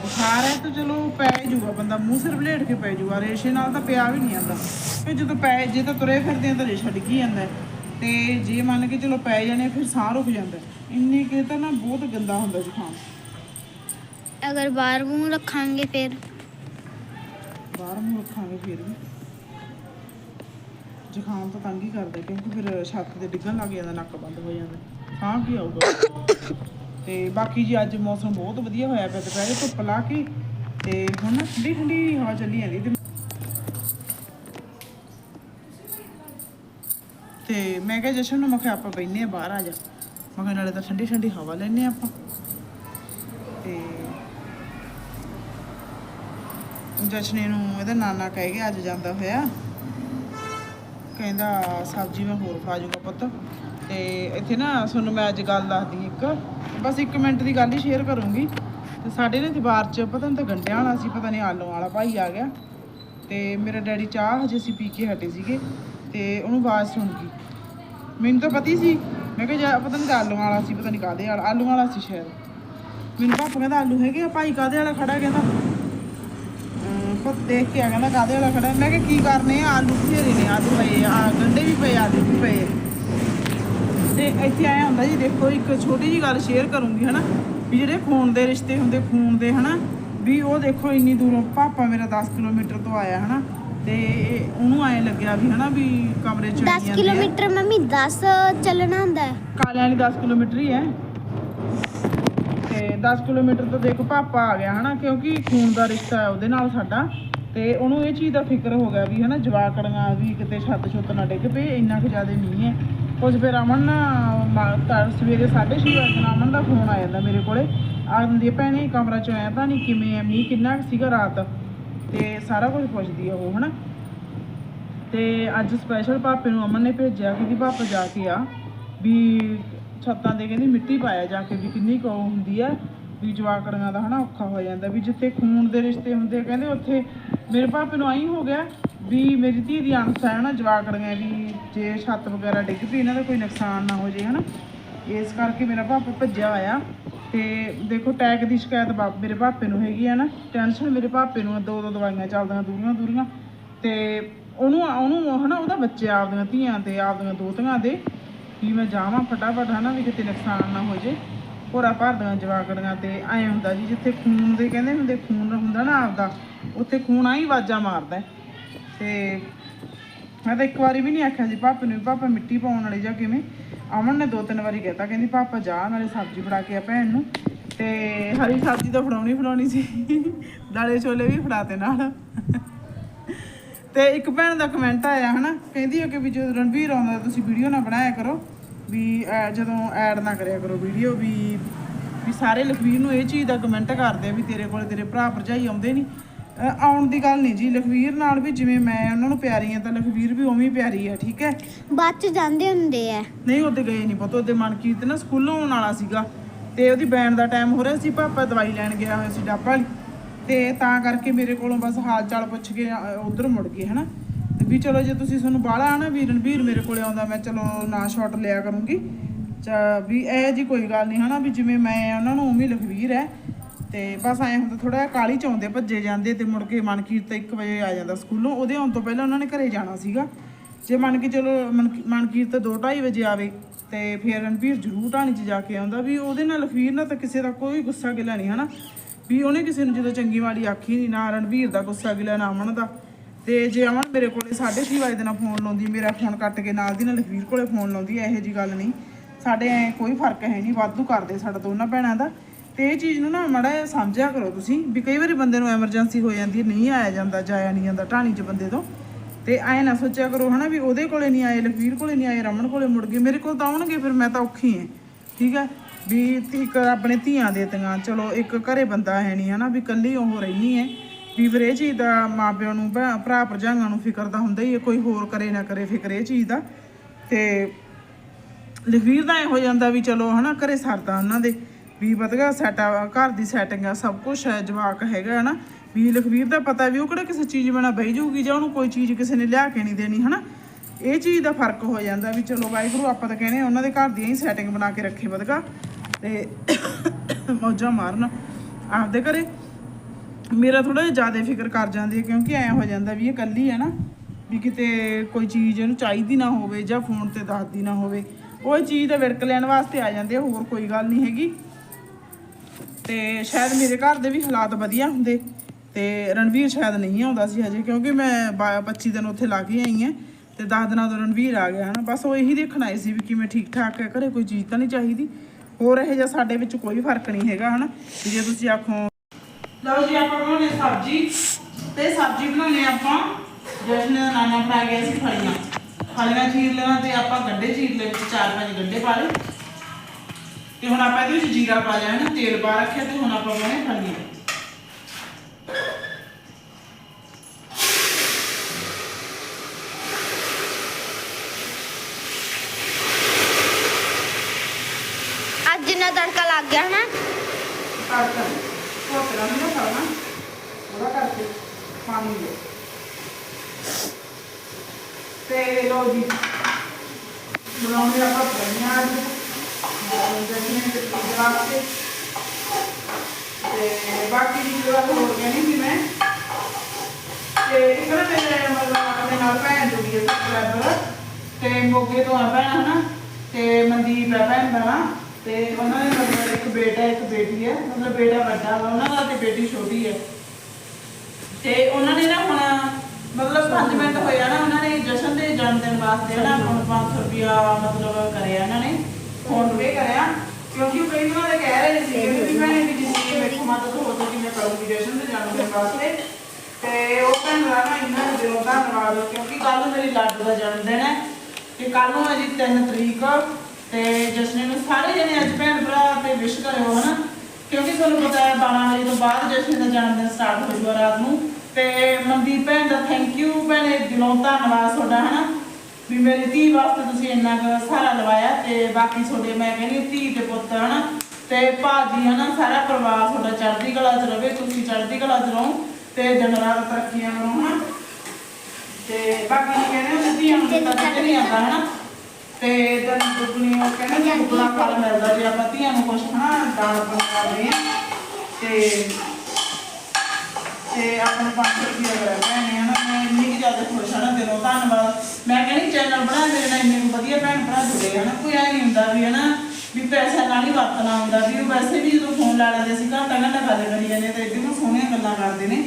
ਬੁਖਾਰ ਹੈ ਤਾਂ ਚਲੋ ਪੈ ਜਾਊਗਾ ਬੰਦਾ ਮੂੰਹ ਸਿਰ ਬਲੇਟ ਕੇ ਪੈ ਜਾਊਗਾ ਰੇਸ਼ੇ ਨਾਲ ਤਾਂ ਪਿਆ ਵੀ ਨਹੀਂ ਜਾਂਦਾ। ਕਿ ਜਦੋਂ ਪੈ ਜੇ ਤਾਂ ਤੁਰੇ ਫਿਰਦੇ ਆ ਤਾਂ ਰੇਸ਼ਾ ਡਿੱਗੀ ਜਾਂਦਾ। ਤੇ ਜੇ ਮੰਨ ਕੇ ਚਲੋ ਪੈ ਜਾਣੇ ਫਿਰ ਸਾਹ ਰੁਕ ਜਾਂਦਾ। ਇੰਨੇ ਕਿ ਤਾਂ ਨਾ ਬਹੁਤ ਗੰਦਾ ਹੁੰਦਾ ਜ਼ੁਕਾਮ। ਅਗਰ ਬਾਹਰ ਮੂੰਹ ਰੱਖਾਂਗੇ ਫਿਰ? ਬਾਹਰ ਨੂੰ ਰੱਖਾਂਗੇ ਫਿਰ ਵੀ। ਜ਼ੁਕਾਮ ਤਾਂ ਤੰਗ ਹੀ ਕਰਦਾ, ਕਿਉਂਕਿ ਫਿਰ ਛੱਤ ਤੇ ਡਿੱਗਣ ਲੱਗ ਜਾਂਦਾ, ਨੱਕ ਬੰਦ ਹੋ ਜਾਂਦਾ। ਸਾਹ ਕੀ ਆਊਗਾ? ਤੇ ਬਾਕੀ ਜੀ ਅੱਜ ਮੌਸਮ ਬਹੁਤ ਵਧੀਆ ਹੋਇਆ ਪਿਆ, ਦੁਪਹਿਰੇ ਧੁੱਪ ਲਾ ਕੇ, ਤੇ ਹੁਣ ਨਾ ਠੰਡੀ ਠੰਡੀ ਹਵਾ ਚੱਲੀ ਜਾਂਦੀ ਤੇ ਤੇ ਮੈਂ ਕਿਹਾ, ਜਸ਼ਨ ਨੂੰ ਮੈਂ ਕਿਹਾ, ਆਪਾਂ ਬੈਨੇ ਆ ਬਾਹਰ ਆ ਜਾ। ਮੈਂ ਕਿਹਾ, ਨਾਲੇ ਤਾਂ ਠੰਡੀ ਠੰਡੀ ਹਵਾ ਲੈਨੇ ਆਪਾਂ। ਤੇ ਜਸ਼ਨੇ ਨੂੰ ਇਹਦਾ ਨਾਨਾ ਕਹਿ ਗਿਆ, ਅੱਜ ਜਾਂਦਾ ਹੋਇਆ। ਕਹਿੰਦਾ, ਸਬਜ਼ੀ ਮੈਂ ਹੋਰ ਖਾ ਜੂਗਾ ਪੁੱਤ। ਤੇ ਇੱਥੇ ਨਾ ਤੁਹਾਨੂੰ ਮੈਂ ਅੱਜ ਗੱਲ ਦੱਸਦੀ ਇੱਕ। ਬਸ 1 ਮਿੰਟ ਦੀ ਗੱਲ ਹੀ ਸ਼ੇਅਰ ਕਰੂੰਗੀ। ਤੇ ਸਾਡੇ ਨੇ ਦੀਵਾਰ 'ਚ ਪਤਾ ਨਹੀਂ ਤਾਂ ਗੰਡਿਆਂ ਵਾਲਾ ਸੀ, ਪਤਾ ਨਹੀਂ ਆਲੂ ਵਾਲਾ ਭਾਈ ਆ ਗਿਆ। ਤੇ ਮੇਰਾ ਡੈਡੀ ਚਾਹ ਹਜੇ ਅਸੀਂ ਪੀ ਕੇ ਹਟੇ ਸੀਗੇ, ਤੇ ਉਹਨੂੰ ਆਵਾਜ਼ ਸੁਣ ਗਈ। ਮੈਨੂੰ ਤਾਂ ਪਤੀ ਸੀ। ਮੈਂ ਕਿਹਾ ਜਾ ਪਤਾ ਨਹੀਂ ਤਾਂ ਆਲੂ ਵਾਲਾ ਸੀ, ਪਤਾ ਨਹੀਂ ਕਾਦੇ ਵਾਲਾ ਆਲੂ ਵਾਲਾ ਸੀ ਸ਼ਾਇਦ। ਮੈਨੂੰ ਪਾਪਾ ਕਹਿੰਦਾ, ਆਲੂ ਹੈਗੇ ਆ ਭਾਈ ਕਾਦੇ ਵਾਲਾ ਖੜਾ ਕਹਿੰਦਾ? ਪੁੱਤ ਦੇਖ ਕੇ ਆ ਕਹਿੰਦਾ ਕਾਦੇ ਵਾਲਾ ਖੜਾ? ਮੈਂ ਕਿਹਾ ਕੀ ਕਰਨੇ ਆ? ਆਲੂ ਬਥੇਰੇ ਨੇ ਆਲੂ ਪਏ ਆ ਗੰਡੇ ਵੀ ਪਏ ਆਲੂ ਵੀ ਪਏ ਤੇ ਇੱਥੇ ਆਇਆ ਹੁੰਦਾ ਜੀ ਦੇਖੋ ਇੱਕ ਛੋਟੀ ਜੀ ਗੱਲ ਸ਼ੇਅਰ ਕਰੂੰਗੀ ਹਨਾ? ਵੀ ਜਿਹੜੇ ਖੂਨ ਦੇ ਰਿਸ਼ਤੇ ਹੁੰਦੇ ਖੂਨ ਦੇ ਹਨਾ? ਵੀ ਉਹ ਦੇਖੋ ਇੰਨੀ ਦੂਰੋਂ ਪਾਪਾ ਮੇਰਾ 10 ਕਿਲੋਮੀਟਰ ਤੋਂ ਆਇਆ ਹਨਾ? ਤੇ ਉਹਨੂੰ ਐਂ ਲੱਗਿਆ ਵੀ ਹਨਾ ਵੀ ਕਮਰੇ ਚ 10 ਆਈ ਜਾਂਦੇ ਆ। ਕਿਲੋਮੀਟਰ ਮੰਮੀ 10 ਚੱਲਣਾ ਹੁੰਦਾ ਕਾਲਿਆਂ ਵਾਲੀ 10 ਕਿਲੋਮੀਟਰ ਹੀ ਹੈ। 10 ਕਿਲੋਮੀਟਰ ਤੋਂ ਦੇਖੋ ਪਾਪਾ ਆ ਗਿਆ ਹਨਾ, ਕਿਉਂਕਿ ਖੂਨ ਦਾ ਰਿਸ਼ਤਾ ਹੈ ਉਹਦੇ ਨਾਲ ਸਾਡਾ। ਤੇ ਉਹਨੂੰ ਇਹ ਚੀਜ਼ ਦਾ ਫਿਕਰ ਹੋ ਗਿਆ ਵੀ ਹਨਾ, ਜਵਾਕੜੀਆਂ ਵੀ ਕਿਤੇ ਛੱਤ ਛੁੱਤ ਨਾ ਡਿੱਗ ਪਏ, ਇੰਨਾ ਕੁ ਜ਼ਿਆਦਾ ਨਹੀਂ ਹੈ। ਕੁਝ ਫਿਰ ਅਮਨ ਨਾ, ਮਾ- ਤਾਂ ਸਵੇਰੇ 6:30 ਵਜੇ ਅਮਨ ਦਾ ਫੋਨ ਆ ਜਾਂਦਾ ਮੇਰੇ ਕੋਲੇ। ਆ ਦਿੰਦੀ ਹੈ, ਭੈਣੇ, ਕਮਰਾ ਚ ਆਇਆ ਤਾਂ ਨਹੀਂ ਕਿਵੇਂ ਐ ਮੀਂਹ ਕਿੰਨਾ ਕੁ ਸੀਗਾ ਰਾਤ। ਤੇ ਸਾਰਾ ਕੁਝ ਪੁੱਛਦੀ ਆ ਉਹ, ਹਨਾ। ਤੇ ਅੱਜ ਸਪੈਸ਼ਲ ਪਾਪੇ ਨੂੰ ਅਮਨ ਨੇ ਭੇਜਿਆ ਕਿ ਪਾਪਾ ਜਾ ਕੇ ਆ, ਵੀ ਛੱਤਾਂ 'ਤੇ ਕਹਿੰਦੀ ਮਿੱਟੀ ਪਾਇਆ ਜਾ ਕੇ ਵੀ ਕਿੰਨੀ ਕੁ ਹੁੰਦੀ ਆ, ਵੀ ਜਵਾਕੜੀਆਂ ਦਾ ਹਨਾ ਔਖਾ ਹੋ ਜਾਂਦਾ, ਵੀ ਜਿੱਥੇ ਖੂਨ ਦੇ ਰਿਸ਼ਤੇ ਹੁੰਦੇ ਕਹਿੰਦੇ ਉੱਥੇ ਮੇਰੇ ਪਾਪੇ ਨੂੰ ਆਈ ਹੋ ਗਿਆ ਵੀ ਮੇਰੀ ਧੀ ਦੀ ਅਣਸ ਹੈ ਨਾ ਜਵਾਕੜੀਆਂ ਵੀ ਜੇ ਛੱਤ ਵਗੈਰਾ ਡਿੱਗ ਪਈ, ਇਹਨਾਂ ਦਾ ਕੋਈ ਨੁਕਸਾਨ ਨਾ ਹੋ ਜੇ ਹਨਾ। ਇਸ ਕਰਕੇ ਮੇਰਾ ਭਾਪਾ ਭੱਜਿਆ ਹੋਇਆ ਤੇ ਦੇਖੋ ਟੈਗ ਦੀ ਸ਼ਿਕਾਇਤ ਬਾਪ ਮੇਰੇ ਭਾਪੇ ਨੂੰ ਹੈਗੀ ਆ ਨਾ ਟੈਨਸ਼ਨ ਮੇਰੇ ਭਾਪੇ ਨੂੰ ਦੋ ਦੋ ਦਵਾਈਆਂ ਚੱਲਦੀਆਂ ਦੂਰੀਆਂ ਦੂਰੀਆਂ ਤੇ ਉਹਨੂੰ ਉਹਨੂੰ ਹਨਾ ਉਹਦਾ ਬੱਚੇ ਆਪਦੀਆਂ ਧੀਆਂ ਤੇ ਆਪਦੀਆਂ ਦੋਤੀਆਂ ਦੇ ਵੀ ਮੈਂ ਜਾਵਾਂ ਫਟਾਫਟ, ਹਨਾ, ਵੀ ਕਿਤੇ ਨੁਕਸਾਨ ਨਾ ਹੋ ਜੇ। ਭੋਰਾ ਭਰਦੀਆਂ ਜਵਾਕੜੀਆਂ ਤੇ ਐਂ ਹੁੰਦਾ ਜੀ, ਜਿੱਥੇ ਖੂਨ ਦੇ, ਕਹਿੰਦੇ ਹੁੰਦੇ ਖੂਨ ਹੁੰਦਾ ਨਾ ਆਪਦਾ, ਉੱਥੇ ਖੂਨ ਆਈ ਆਵਾਜ਼ਾਂ ਮਾਰਦਾ ਹੈ। ਤੇ ਮੈਂ ਤਾਂ ਇੱਕ ਵਾਰੀ ਵੀ ਨਹੀਂ ਆਖਿਆ ਸੀ ਪਾਪੇ ਨੂੰ ਵੀ ਪਾਪਾ ਮਿੱਟੀ ਪਾਉਣ ਵਾਲੀ ਜਾਂ ਕਿਵੇਂ? ਅਮਨ ਨੇ ਦੋ ਤਿੰਨ ਵਾਰੀ ਕਹਿਤਾ, ਕਹਿੰਦੀ ਪਾਪਾ ਜਾ, ਨਾਲੇ ਸਬਜ਼ੀ ਫੜਾ ਕੇ ਆ ਭੈਣ ਨੂੰ। ਤੇ ਹਰੀ ਸਬਜ਼ੀ ਤਾਂ ਫੜਾਉਣੀ ਫੜਾਉਣੀ ਸੀ। ਦਾਲੇ ਛੋਲੇ ਵੀ ਫੜਾਤੇ ਨਾਲ। ਤੇ ਇੱਕ ਭੈਣ ਦਾ ਕਮੈਂਟ ਆਇਆ, ਹਨਾ, ਕਹਿੰਦੀ ਹੈ ਕਿ ਵੀ ਜਦੋਂ ਰਣਵੀਰ ਆਉਂਦਾ, ਤੁਸੀਂ ਵੀਡੀਓ ਨਾ ਬਣਾਇਆ ਕਰੋ। ਵੀ ਜਦੋਂ ਐਡ ਨਾ ਕਰਿਆ ਕਰੋ ਵੀਡੀਓ ਵੀ ਵੀ ਸਾਰੇ ਲਖਵੀਰ ਨੂੰ ਇਹ ਚੀਜ਼ ਦਾ ਕਮੈਂਟ ਕਰਦੇ ਆ ਵੀ ਤੇਰੇ ਕੋਲ ਤੇਰੇ ਭਰਾ ਭਰਜਾਈ ਆਉਂਦੇ ਨਹੀਂ ਆਉਣ ਦੀ ਗੱਲ ਨਹੀਂ ਜੀ ਲਖਵੀਰ ਨਾਲ ਵੀ ਜਿਵੇਂ ਮੈਂ ਉਹਨਾਂ ਨੂੰ ਪਿਆਰੀ ਆ ਤਾਂ ਲਖਵੀਰ ਵੀ ਉਵੇਂ ਹੀ ਪਿਆਰੀ ਆ ਠੀਕ ਹੈ ਬਾਅਦ ਚ ਜਾਂਦੇ ਹੁੰਦੇ ਆ ਨਹੀਂ ਉਹਦੇ ਗਏ ਨਹੀਂ ਪਤਾ ਉਹਦੇ ਮਨਕੀਰਤ ਨਾ ਸਕੂਲੋਂ ਆਉਣ ਵਾਲਾ ਸੀਗਾ। ਤੇ ਉਹਦੀ ਬੈਂਡ ਦਾ ਟਾਈਮ ਹੋ ਰਿਹਾ ਸੀ ਪਾਪਾ ਦਵਾਈ ਲੈਣ ਗਿਆ ਹੋਇਆ ਸੀ ਡੱਬਾ ਵਾਲੀ। ਤੇ ਤਾਂ ਕਰਕੇ ਮੇਰੇ ਕੋਲੋਂ ਬਸ ਹਾਲ ਚਾਲ ਪੁੱਛ ਕੇ ਉਧਰ ਮੁੜ ਗਏ ਹਨਾ? ਵੀ ਚਲੋ ਜੇ ਤੁਸੀਂ ਤੁਹਾਨੂੰ ਬਾਹਲਾ ਨਾ ਵੀ ਰਣਵੀਰ ਮੇਰੇ ਕੋਲੇ ਆਉਂਦਾ, ਮੈਂ ਚਲੋ ਨਾ ਸ਼ਾਟ ਲਿਆ ਕਰੂੰਗੀ। ਚਾ, ਵੀ ਇਹ ਜੀ ਕੋਈ ਗੱਲ ਨਹੀਂ, ਹਨਾ, ਵੀ ਜਿਵੇਂ ਮੈਂ ਉਹਨਾਂ ਨੂੰ ਉਵੇਂ ਲਖਵੀਰ ਹੈ ਤੇ ਬਸ ਐਂ ਹੁੰਦਾ ਥੋੜਾ ਕਾਲੀ ਚ ਆਉਂਦੇ, ਭੱਜੇ ਜਾਂਦੇ, ਤੇ ਮੁੜ ਕੇ ਮਨਕੀਰਤ 1 ਵਜੇ ਆ ਜਾਂਦਾ ਸਕੂਲੋਂ। ਉਹਦੇ ਆਉਣ ਤੋਂ ਪਹਿਲਾਂ ਉਹਨਾਂ ਨੇ ਘਰੇ ਜਾਣਾ ਸੀਗਾ। ਜੇ ਮੰਨ ਕੇ ਚਲੋ, ਮਨ- ਮਨਕੀਰਤ 2:30 ਵਜੇ ਆਵੇ, ਤੇ ਫਿਰ ਰਣਵੀਰ ਜ਼ਰੂਰ ਢਾਣੀ 'ਚ ਜਾ ਕੇ ਆਉਂਦਾ, ਵੀ ਉਹਦੇ ਨਾਲ ਲਖਵੀਰ ਨਾਲ ਤਾਂ ਕਿਸੇ ਦਾ ਕੋਈ ਗੁੱਸਾ ਗਿਲਾ ਨਹੀਂ, ਹਨਾ। ਵੀ ਉਹਨੇ ਕਿਸੇ ਨੂੰ ਜਦੋਂ ਚੰਗੀ ਮਾੜੀ ਆਖੀ ਨਹੀਂ ਨਾ ਰਣਵੀਰ ਦਾ ਗੁੱਸਾ ਗਿਲਾ, ਨਾ ਅਮਨ ਦਾ। ਤੇ ਜੇ ਅਮਨ ਮੇਰੇ ਕੋਲੇ 6:30 ਵਜੇ ਦੇ ਨਾਲ ਫੋਨ ਲਾਉਂਦੀ, ਮੇਰਾ ਫੋਨ ਕੱਟ ਕੇ ਨਾਲ ਦੀ ਨਾਲ ਲਖਵੀਰ ਕੋਲੇ ਫੋਨ ਲਾਉਂਦੀ, ਇਹੋ ਜੀ ਗੱਲ ਨਹੀਂ। ਸਾਡੇ ਐ ਕੋਈ ਫ਼ਰਕ ਹੈ ਨਹੀਂ, ਵਾਧੂ ਕਰਦੇ ਸਾਡਾ ਦੋਨਾਂ ਭੈਣਾਂ ਦਾ। ਤੇ ਇਹ ਚੀਜ਼ ਨੂੰ ਨਾ ਮਾੜਾ ਜਿਹਾ ਸਮਝਿਆ ਕਰੋ ਤੁਸੀਂ ਵੀ ਕਈ ਵਾਰੀ ਬੰਦੇ ਨੂੰ ਐਮਰਜੈਂਸੀ ਹੋ ਜਾਂਦੀ ਹੈ, ਨਹੀਂ ਆਇਆ ਜਾਂਦਾ, ਜਾਇਆ ਨਹੀਂ ਜਾਂਦਾ ਢਾਣੀ 'ਚ ਬੰਦੇ ਤੋਂ। ਤੇ ਐ ਨਾ ਸੋਚਿਆ ਕਰੋ ਹਨਾ ਵੀ ਉਹਦੇ ਕੋਲੇ ਨਹੀਂ ਆਏ, ਲਖਵੀਰ ਕੋਲੇ ਨਹੀਂ ਆਏ, ਰਮਨ ਕੋਲੇ ਮੁੜ ਗਏ, ਮੇਰੇ ਕੋਲ ਤਾਂ ਆਉਣਗੇ, ਫਿਰ ਮੈਂ ਤਾਂ ਔਖੀ ਐ। ਠੀਕ ਹੈ? ਵੀ ਇੱਕ ਆਪਣੇ ਧੀਆਂ ਦੇ ਤੀਆਂ, ਚਲੋ ਇੱਕ ਘਰੇ ਬੰਦਾ ਹੈ ਨਹੀਂ ਹਨਾ, ਵੀ ਕੱਲੀ ਉਹ ਰਹਿਣੀ ਹੈ ਵੀ ਫਿਰ ਇਹ ਚੀਜ਼ ਦਾ ਮਾਪਿਆਂ ਨੂੰ, ਭੈ- ਭਰਾ ਭਰਜਾਈਆਂ ਨੂੰ ਫਿਕਰ ਤਾਂ ਹੁੰਦਾ ਹੀ ਹੈ, ਕੋਈ ਹੋਰ ਕਰੇ ਨਾ ਕਰੇ ਫਿਕਰ ਇਹ ਚੀਜ਼ ਦਾ। ਤੇ ਲਖਵੀਰ ਦਾ ਇਹ ਹੋ ਜਾਂਦਾ ਵੀ ਚਲੋ ਹਨਾ, ਘਰੇ ਸਰਦਾ ਉਹਨਾਂ ਦੇ, ਵੀ ਵਧੀਆ ਸੈਟ ਘਰ ਦੀ ਸੈਟਿੰਗ ਆ, ਸਭ ਕੁਝ ਹੈ, ਜਵਾਕ ਹੈਗਾ ਹਨਾ। ਵੀ ਲਖਵੀਰ ਦਾ ਪਤਾ ਵੀ ਉਹ ਕਿਹੜਾ ਕਿਸੇ ਚੀਜ਼ ਬਿਨਾ ਬਹਿ ਜਾਊਗੀ ਜਾਂ ਉਹਨੂੰ ਕੋਈ ਚੀਜ਼ ਕਿਸੇ ਨੇ ਲਿਆ ਕੇ ਨਹੀਂ ਦੇਣੀ ਹਨਾ। ਇਹ ਚੀਜ਼ ਦਾ ਫ਼ਰਕ ਹੋ ਜਾਂਦਾ ਵੀ ਚਲੋ ਵਾਹਿਗੁਰੂ ਆਪਾਂ ਤਾਂ ਕਹਿੰਦੇ ਆ ਉਹਨਾਂ ਦੇ ਘਰ ਦੀ ਹੀ ਸੈਟਿੰਗ ਬਣਾ ਕੇ ਰੱਖੇ ਵਧੀਆ। ਤੇ ਮੌਜਾਂ ਮਾਰਨ ਆਪਦੇ ਘਰੇ। ਮੇਰਾ ਥੋੜਾ ਜਿਹਾ ਜ਼ਿਆਦਾ ਫਿਕਰ ਕਰ ਜਾਂਦੀ ਹੈ ਕਿਉਂਕਿ ਐ ਹੋ ਜਾਂਦਾ ਵੀ ਇਹ ਇਕੱਲੀ ਹੈ ਨਾ, ਵੀ ਕਿਤੇ ਕੋਈ ਚੀਜ਼ ਇਹਨੂੰ ਚਾਹੀਦੀ ਨਾ ਹੋਵੇ ਜਾਂ ਫੋਨ ਤੇ ਦੱਸਦੀ ਨਾ ਹੋਵੇ। ਉਹ ਇਹ ਚੀਜ਼ ਦਾ ਵਿੜਕ ਲੈਣ ਵਾਸਤੇ ਆ ਜਾਂਦੇ ਹੋਰ ਕੋਈ ਗੱਲ ਨਹੀਂ ਹੈਗੀ। ਤੇ ਸ਼ਾਇਦ ਮੇਰੇ ਘਰ ਦੇ ਵੀ ਹਾਲਾਤ ਵਧੀਆ ਹੁੰਦੇ ਤੇ ਰਣਵੀਰ ਸ਼ਾਇਦ ਨਹੀਂ ਆਉਂਦਾ ਸੀ ਹਜੇ ਕਿਉਂਕਿ ਮੈਂ ਬਾ- 25 ਦਿਨ ਉੱਥੇ ਲਾ ਕੇ ਆਈ ਹਾਂ ਤੇ 10 ਦਿਨਾਂ ਤੋਂ ਰਣਵੀਰ ਆ ਗਿਆ ਹਨਾ ਬਸ ਉਹ ਇਹੀ ਦੇਖਣ ਆਏ ਸੀ ਵੀ ਕਿਵੇਂ ਠੀਕ ਠਾਕ ਹੈ, ਘਰੇ ਕੋਈ ਚੀਜ਼ ਤਾਂ ਨਹੀਂ ਚਾਹੀਦੀ। ਹੋਰ ਇਹ ਜਿਹਾ ਸਾਡੇ ਵਿੱਚ ਕੋਈ ਫ਼ਰਕ ਨਹੀਂ ਹੈਗਾ ਹਨਾ ਵੀ ਜੇ ਤੁਸੀਂ ਆਖੋ ਲਓ ਜੀ ਆਪਾਂ ਬਣਾਉਣੇ ਸਬਜ਼ੀ। ਤੇ ਸਬਜ਼ੀ ਬਣਾਉਣੇ ਆਪਾਂ। ਜਸ਼ਨ ਦਾ ਨਾਨਾ ਫਰਾ ਗਿਆ ਸੀ ਫਲੀਆਂ। ਫਲੀਆਂ ਚੀਰ ਲੈਣਾ ਤੇ ਆਪਾਂ ਗੱਡੇ ਚੀਰ ਲੈ ਵਿੱਚ ਚਾਰ ਪੰਜ ਗੱਡੇ ਪਾ ਲਏ। ਤੇ ਹੁਣ ਆਪਾਂ ਇਹਦੇ ਵਿੱਚ ਜੀਰਾ ਪਾ ਲਿਆ ਨਾ ਤੇਲ ਪਾ ਰੱਖਿਆ ਤੇ ਹੁਣ ਆਪਾਂ ਬਣਾਉਣੇ ਫਲੀਆਂ। ਅੱਜ ਜਿੰਨਾ ਤੜਕਾ ਲੱਗ ਗਿਆ ਹਨਾ? ਤੜਕਾ। ਕੋਤਰਾ ਨਹੀਂ ਕਰਨਾ ਉਹਦਾ ਕਰਕੇ ਪਾਣੀ ਦੇ ਤੇ ਲੋ ਜੀ ਬਣਾਉਣੇ ਆਪਾਂ ਫਲੀਆਂ ਅੱਜ ਜਸ਼ਨ ਦੇ ਵਾਸਤੇ ਤੇ ਬਾਕੀ ਦੀ ਜਿਹੜਾ ਹੋਰ ਕਹਿਣੀ ਸੀ ਮੈਂ, ਤੇ ਇੱਕ ਨਾ ਮੇਰੇ ਮਤਲਬ ਆਪਣੇ ਨਾਲ ਭੈਣ ਜੁੜੀ ਹੈ ਸਬਸਕ੍ਰਾਈਬਰ ਤੇ ਮੋਗੇ ਤੋਂ ਆ ਭੈਣ, ਹਨਾ? ਤੇ ਮਨਦੀਪ ਹੈ ਭੈਣ ਦਾ ਤੇ ਉਹਨਾਂ ਦੇ ਮਤਲਬ ਇੱਕ ਬੇਟਾ, ਇੱਕ ਬੇਟੀ ਹੈ। ਮਤਲਬ ਬੇਟਾ ਵੱਡਾ ਵਾ, ਉਹਨਾਂ ਦਾ ਤੇ ਬੇਟੀ ਛੋਟੀ ਹੈ। ਤੇ ਉਹਨਾਂ ਨੇ ਨਾ ਹੁਣ ਮਤਲਬ 5 ਮਿੰਟ ਹੋਇਆ ਨਾ, ਉਹਨਾਂ ਨੇ ਜਸ਼ਨ ਦੇ ਜਨਮ ਦਿਨ ਵਾਸਤੇ ਨਾ 500 ਰੁਪਿਆ ਮਤਲਬ ਕਰਿਆ ਇਹਨਾਂ ਨੇ ਫੋਨ ਪੇ ਕਰਿਆ। ਕਿਉਂਕਿ ਉਹ ਕਈ ਉਹਨਾਂ ਕਹਿ ਰਹੇ ਸੀ ਕਿ ਮੈਂ ਵੀ ਜਿਸ ਦੀ ਮੇਰੀ ਮਦਦ ਹੋ ਸਕੀ ਮੈਂ ਕਰੂੰਗੀ ਜਸ਼ਨ ਦੇ ਜਨਮ ਦਿਨ ਵਾਸਤੇ। ਤੇ ਉਹ ਭੈਣ ਦਾ ਨਾ ਇੰਨਾ ਦਿਲੋਂ ਧੰਨਵਾਦ ਕਿਉਂਕਿ ਕੱਲ ਨੂੰ ਮੇਰੀ ਲਾਡੂ ਦਾ ਜਨਮ ਦਿਨ ਹੈ। ਤੇ ਕੱਲ ਨੂੰ ਹੈ ਜੀ 3 ਤਰੀਕ ਤੇ ਜਸ਼ਨੇ ਨੂੰ ਸਾਰੇ ਜਣੇ ਅੱਜ ਭੈਣ ਭਰਾ ਤੇ ਵਿਸ਼ ਕਰਿਓ, ਹਨਾ? ਕਿਉਂਕਿ ਤੁਹਾਨੂੰ ਪਤਾ ਹੈ 12 ਵਜੇ ਤੋਂ ਬਾਅਦ ਜਸ਼ਨ ਦਾ ਜਨਮ ਸਟਾਰਟ ਹੋ ਜੂਗਾ ਰਾਤ ਨੂੰ। ਤੇ ਮਨਦੀਪ ਭੈਣ ਦਾ ਥੈਂਕ ਯੂ ਭੈਣੇ, ਦਿਲੋਂ ਧੰਨਵਾਦ ਤੁਹਾਡਾ, ਹਨਾ? ਵੀ ਮੇਰੀ ਧੀ ਵਾਸਤੇ ਤੁਸੀਂ ਇੰਨਾ ਕੁ ਸਹਾਰਾ ਲਵਾਇਆ ਤੇ ਬਾਕੀ ਤੁਹਾਡੇ, ਮੈਂ ਕਹਿੰਦੀ ਧੀ ਤੇ ਪੁੱਤ, ਹਨਾ? ਤੇ ਭਾਜੀ, ਹਨਾ, ਸਾਰਾ ਪਰਿਵਾਰ ਤੁਹਾਡਾ ਚੜ੍ਹਦੀ ਕਲਾ 'ਚ ਰਵੇ, ਤੁਸੀਂ ਚੜ੍ਹਦੀ ਕਲਾ 'ਚ ਰਹੋ ਤੇ ਦਿਨ ਤਰੱਕੀਆਂ ਕਰੋ, ਹਨਾ? ਤੇ ਬਾਕੀ ਕਹਿੰਦੇ ਹੁੰਦੇ ਧੀਆਂ ਨੂੰ ਤਾਂ ਨਹੀਂ ਆਉਂਦਾ, ਹਨਾ? ਤੇ ਦਿਨ ਦੁਗਣੀ ਉਹ ਕਹਿੰਦੇ ਕਿ ਦੁਗਣਾ ਫਲ ਮਿਲਦਾ ਜੇ ਆਪਾਂ ਧੀਆਂ ਨੂੰ ਕੁਛ ਹਨਾ ਦਾਨ ਪੁੰਨ ਕਰਦੇ ਆ ਤੇ ਤੇ ਆਪਾਂ ਨੂੰ 500 ਰੁਪਏ ਕਰਿਆ ਭੈਣੇ ਹਨਾ ਮੈਂ ਇੰਨੀ ਕੁ ਜ਼ਿਆਦਾ ਖੁਸ਼ ਹਾਂ ਨਾ ਦਿਲੋਂ ਧੰਨਵਾਦ। ਮੈਂ ਕਹਿੰਦੀ ਚੈਨਲ ਬਣਾ ਮੇਰੇ ਨਾਲ ਇੰਨੇ ਵਧੀਆ ਭੈਣ ਭਰਾ ਜੁੜੇ ਹਨਾ ਕੋਈ ਐ ਨਹੀਂ ਹੁੰਦਾ ਵੀ ਹਨਾ ਵੀ ਪੈਸਾ ਨਾਲ ਹੀ ਵਰਤਣਾ ਹੁੰਦਾ ਵੀ ਉਹ ਵੈਸੇ ਵੀ ਜਦੋਂ ਫੋਨ ਲਾ ਲੈਂਦੇ ਸੀ ਘੰਟਾ ਘੰਟਾ ਗੱਲ ਕਰੀ ਜਾਂਦੇ ਤੇ ਇੱਡੀ ਨੂੰ ਸੋਹਣੀਆਂ ਗੱਲਾਂ ਕਰਦੇ ਨੇ।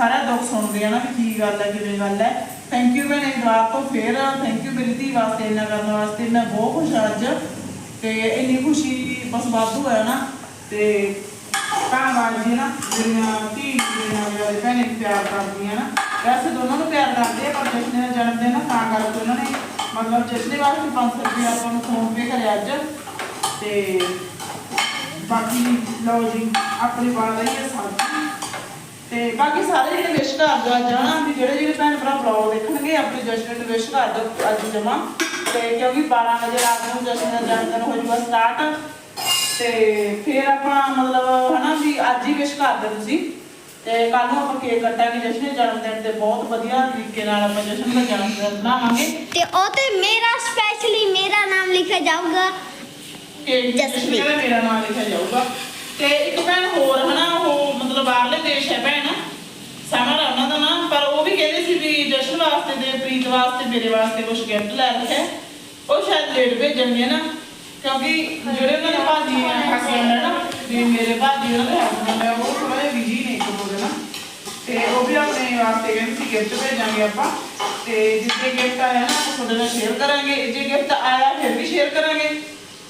ਸਾਰਾ ਦੁੱਖ ਸੁਣਦੇ ਆ ਨਾ ਵੀ ਕੀ ਗੱਲ ਹੈ, ਕਿਵੇਂ ਗੱਲ ਹੈ। ਥੈਂਕ ਯੂ ਭੈਣੇ ਰਾਤ ਤੋਂ ਫੇਰ ਥੈਂਕ ਯੂ ਮੇਰੀ ਧੀ ਵਾਸਤੇ ਇੰਨਾ ਕਰਨ ਵਾਸਤੇ ਮੈਂ ਬਹੁਤ ਖੁਸ਼ ਹਾਂ ਅੱਜ। ਤੇ ਇੰਨੀ ਖੁਸ਼ੀ ਬਸ ਵਾਧੂ ਹੈ ਨਾ। ਤੇ ਧੰਨਵਾਦ ਜੀ ਨਾ ਜਿਹੜੀਆਂ ਧੀ ਜਿਹੜੀਆਂ ਮੇਰੇ ਭੈਣੇ ਨੂੰ ਪਿਆਰ ਕਰਦੀਆਂ ਨਾ। ਵੈਸੇ ਦੋਨਾਂ ਨੂੰ ਪਿਆਰ ਕਰਦੇ ਆ, ਪਰ ਜਸ਼ਨੇ ਦਾ ਜਨਮ ਦਿਨ ਨਾ, ਤਾਂ ਕਰਕੇ ਉਹਨਾਂ ਨੇ ਮਤਲਬ ਜਸ਼ਨੇ ਵਾਸਤੇ 500 ਰੁਪਏ ਆਪਾਂ ਨੂੰ ਫੋਨ ਪੇ ਕਰਿਆ ਅੱਜ। ਤੇ ਬਾਕੀ ਲਓ ਜੀ, ਆਪਣੀ ਬਣ ਰਹੀ ਹੈ ਤੇ ਬਾਕੀ ਸਾਰੇ ਜਿਹੜੇ ਵਿਸ਼ ਕਰ ਦੋ ਜਾਣਾ ਵੀ ਜਿਹੜੇ ਜਿਹੜੇ ਭੈਣ ਭਰਾ ਬਲੌਗ ਦੇਖਣਗੇ ਆਪਣੇ ਜਸ਼ਨ ਨੂੰ ਵਿਸ਼ ਕਰ ਦੋ ਅੱਜ ਜਮਾ। ਤੇ ਕਿਉਂਕਿ 12 ਵਜੇ ਰਾਤ ਨੂੰ ਜਸ਼ਨ ਦਾ ਜਨਮ ਦਿਨ ਹੋ ਜਾਊਗਾ ਸਟਾਰਟ ਤੇ ਫਿਰ ਆਪਾਂ ਮਤਲਬ ਹਨਾ ਵੀ ਅੱਜ ਹੀ ਵਿਸ਼ ਕਰ ਦਿਓ ਤੁਸੀਂ। ਤੇ ਕੱਲ ਨੂੰ ਆਪਾਂ ਕੇਕ ਕੱਟਾਂਗੇ ਜਸ਼ਨ ਦੇ ਜਨਮ ਦਿਨ ਤੇ ਬਹੁਤ ਵਧੀਆ ਤਰੀਕੇ ਨਾਲ ਆਪਾਂ ਜਸ਼ਨ ਦਾ ਜਨਮ ਦਿਨ ਬਣਾਵਾਂਗੇ। ਤੇ ਉਹ ਤੇ ਮੇਰਾ ਸਪੈਸ਼ਲੀ ਮੇਰਾ ਨਾਮ ਲਿਖਿਆ ਜਾਊਗਾ। ਕੇਕ। ਜਸ਼ਨ ਮੇਰਾ ਨਾਮ ਲਿਖਿਆ ਜਾਊਗਾ। ਤੇ ਇੱਕ ਭੈਣ ਹੋਰ ਹਨਾ ਉਹ ਮਤਲਬ ਬਾਹਰਲੇ ਦੇਸ਼ ਹੈ ਭੈਣ। ਸਮਰ ਉਹਨਾਂ ਦਾ ਨਾਮ ਪਰ ਉਹ ਵੀ ਕਹਿੰਦੇ ਸੀ ਵੀ ਜਸ਼ਨ ਵਾਸਤੇ ਤੇ ਪ੍ਰੀਤ ਵਾਸਤੇ, ਮੇਰੇ ਵਾਸਤੇ ਕੁਝ ਗਿਫਟ ਲੈ ਰੱਖਿਆ ਉਹ ਸ਼ਾਇਦ ਲੇਟ ਭੇਜਣਗੇ ਨਾ, ਕਿਉਂਕਿ ਜਿਹੜੇ ਉਹਨਾਂ ਦੇ ਭਾਜੀ ਹਸਬੰਡ ਹੈ ਨਾ, ਵੀ ਮੇਰੇ ਭਾਜੀ ਉਹਨਾਂ ਦੇ ਹਸਬੰਡ ਹੈ, ਉਹ ਥੋੜਾ ਜਿਹਾ ਬਿਜ਼ੀ ਨੇ ਇੱਕ ਦੋ ਦਿਨ। ਤੇ ਉਹ ਵੀ ਆਪਣੇ ਵਾਸਤੇ ਕਹਿੰਦੇ ਸੀ ਗਿਫਟ ਭੇਜਾਂਗੇ ਆਪਾਂ। ਤੇ ਜਿੱਦੇ ਗਿਫਟ ਆਇਆ ਨਾ, ਆਪਾਂ ਤੁਹਾਡੇ ਨਾਲ ਸ਼ੇਅਰ ਕਰਾਂਗੇ। ਜੇ ਗਿਫਟ ਆਇਆ, ਫਿਰ ਵੀ ਸ਼ੇਅਰ ਕਰਾਂਗੇ।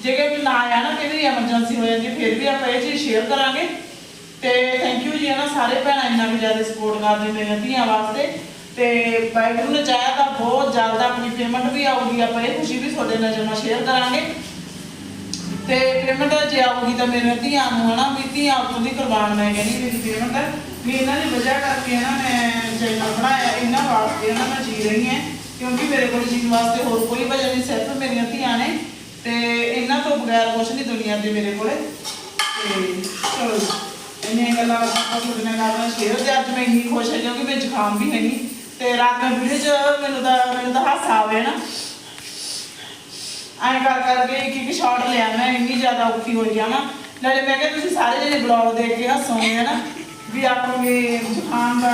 ਜੇ ਗਿਫਟ ਨਾ ਆਇਆ ਨਾ ਕਈ ਐਮਰਜੈਂਸੀ ਹੋ ਜਾਂਦੀ ਫਿਰ ਵੀ ਆਪਾਂ ਇਹ ਚੀਜ਼ ਸ਼ੇਅਰ ਕਰਾਂਗੇ। ਤੇ ਥੈਂਕ ਯੂ ਜੀ ਹੈ ਸਾਰੇ ਭੈਣਾਂ ਇੰਨਾ ਵੀ ਜ਼ਿਆਦਾ ਸਪੋਰਟ ਕਰਦੇ ਮੇਰੀਆਂ ਧੀਆਂ ਵਾਸਤੇ। ਤੇ ਵਾਹਿਗੁਰੂ ਨੇ ਚਾਹਿਆ ਤਾਂ ਬਹੁਤ ਜਲਦ ਆਪਣੀ ਪੇਮੈਂਟ ਵੀ ਆਊਗੀ, ਆਪਾਂ ਇਹ ਖੁਸ਼ੀ ਵੀ ਤੁਹਾਡੇ ਨਾਲ ਜਮਾ ਸ਼ੇਅਰ ਕਰਾਂਗੇ। ਤੇ ਪੇਮੈਂਟ ਜੇ ਆਊਗੀ ਤਾਂ ਮੇਰੇ ਧੀਆਂ ਨੂੰ, ਹਨਾ, ਵੀ ਧੀਆਂ ਉੱਤੋਂ ਕੁਰਬਾਨ ਮੈਂ ਕਹਿੰਦੀ ਮੇਰੀ ਪੇਮੈਂਟ ਵੀ ਇਹਨਾਂ ਦੀ ਵਜ੍ਹਾ ਕਰਕੇ ਨਾ ਮੈਂ ਚੈਨਲ ਬਣਾਇਆ ਇਹਨਾਂ ਵਾਸਤੇ ਨਾ ਮੈਂ ਜੀ ਰਹੀ ਹਾਂ। ਕਿਉਂਕਿ ਮੇਰੇ ਕੋਲ ਜੀਣ ਵਾਸਤੇ ਹੋਰ ਕੋਈ ਵਜ੍ਹਾ ਨਹੀਂ, ਸਿਰਫ ਮੇਰੀਆਂ ਧੀਆਂ ਨੇ। ਤੇ ਇਹਨਾਂ ਤੋਂ ਬਗੈਰ ਕੁਛ ਨਹੀਂ ਦੁਨੀਆ ਦੇ ਮੇਰੇ ਕੋਲੇ। ਤੇ ਚਲੋ ਇੰਨੀਆਂ ਗੱਲਾਂ ਆਪਾਂ ਤੁਹਾਡੇ ਨਾਲ ਕਰਨਾ ਸ਼ੇਅਰ ਤੇ ਅੱਜ ਮੈਂ ਇੰਨੀ ਖੁਸ਼ ਹਾਂ ਕਿਉਂਕਿ ਮੈਂ ਜ਼ੁਕਾਮ ਵੀ ਹੈ ਨਹੀਂ ਤੇ ਰਾਤ ਮੈਂ ਵੀਡੀਓ 'ਚ ਮੈਨੂੰ ਤਾਂ ਮੈਨੂੰ ਤਾਂ ਹਾਸਾ ਆਵੇ ਨਾ। ਐਂ ਕਰ ਕਰਕੇ ਇੱਕ ਇੱਕ ਸ਼ਾਟ ਲਿਆ ਮੈਂ ਇੰਨੀ ਜ਼ਿਆਦਾ ਔਖੀ ਹੋਈ ਆ ਨਾ। ਨਾਲੇ ਮੈਂ ਕਿਹਾ ਤੁਸੀਂ ਸਾਰੇ ਜਿਹੜੇ ਬਲੌਗ ਦੇਖ ਕੇ ਹੱਸੋਗੇ ਨਾ? ਵੀ ਆਪਣਗੇ ਜ਼ੁਕਾਮ ਦਾ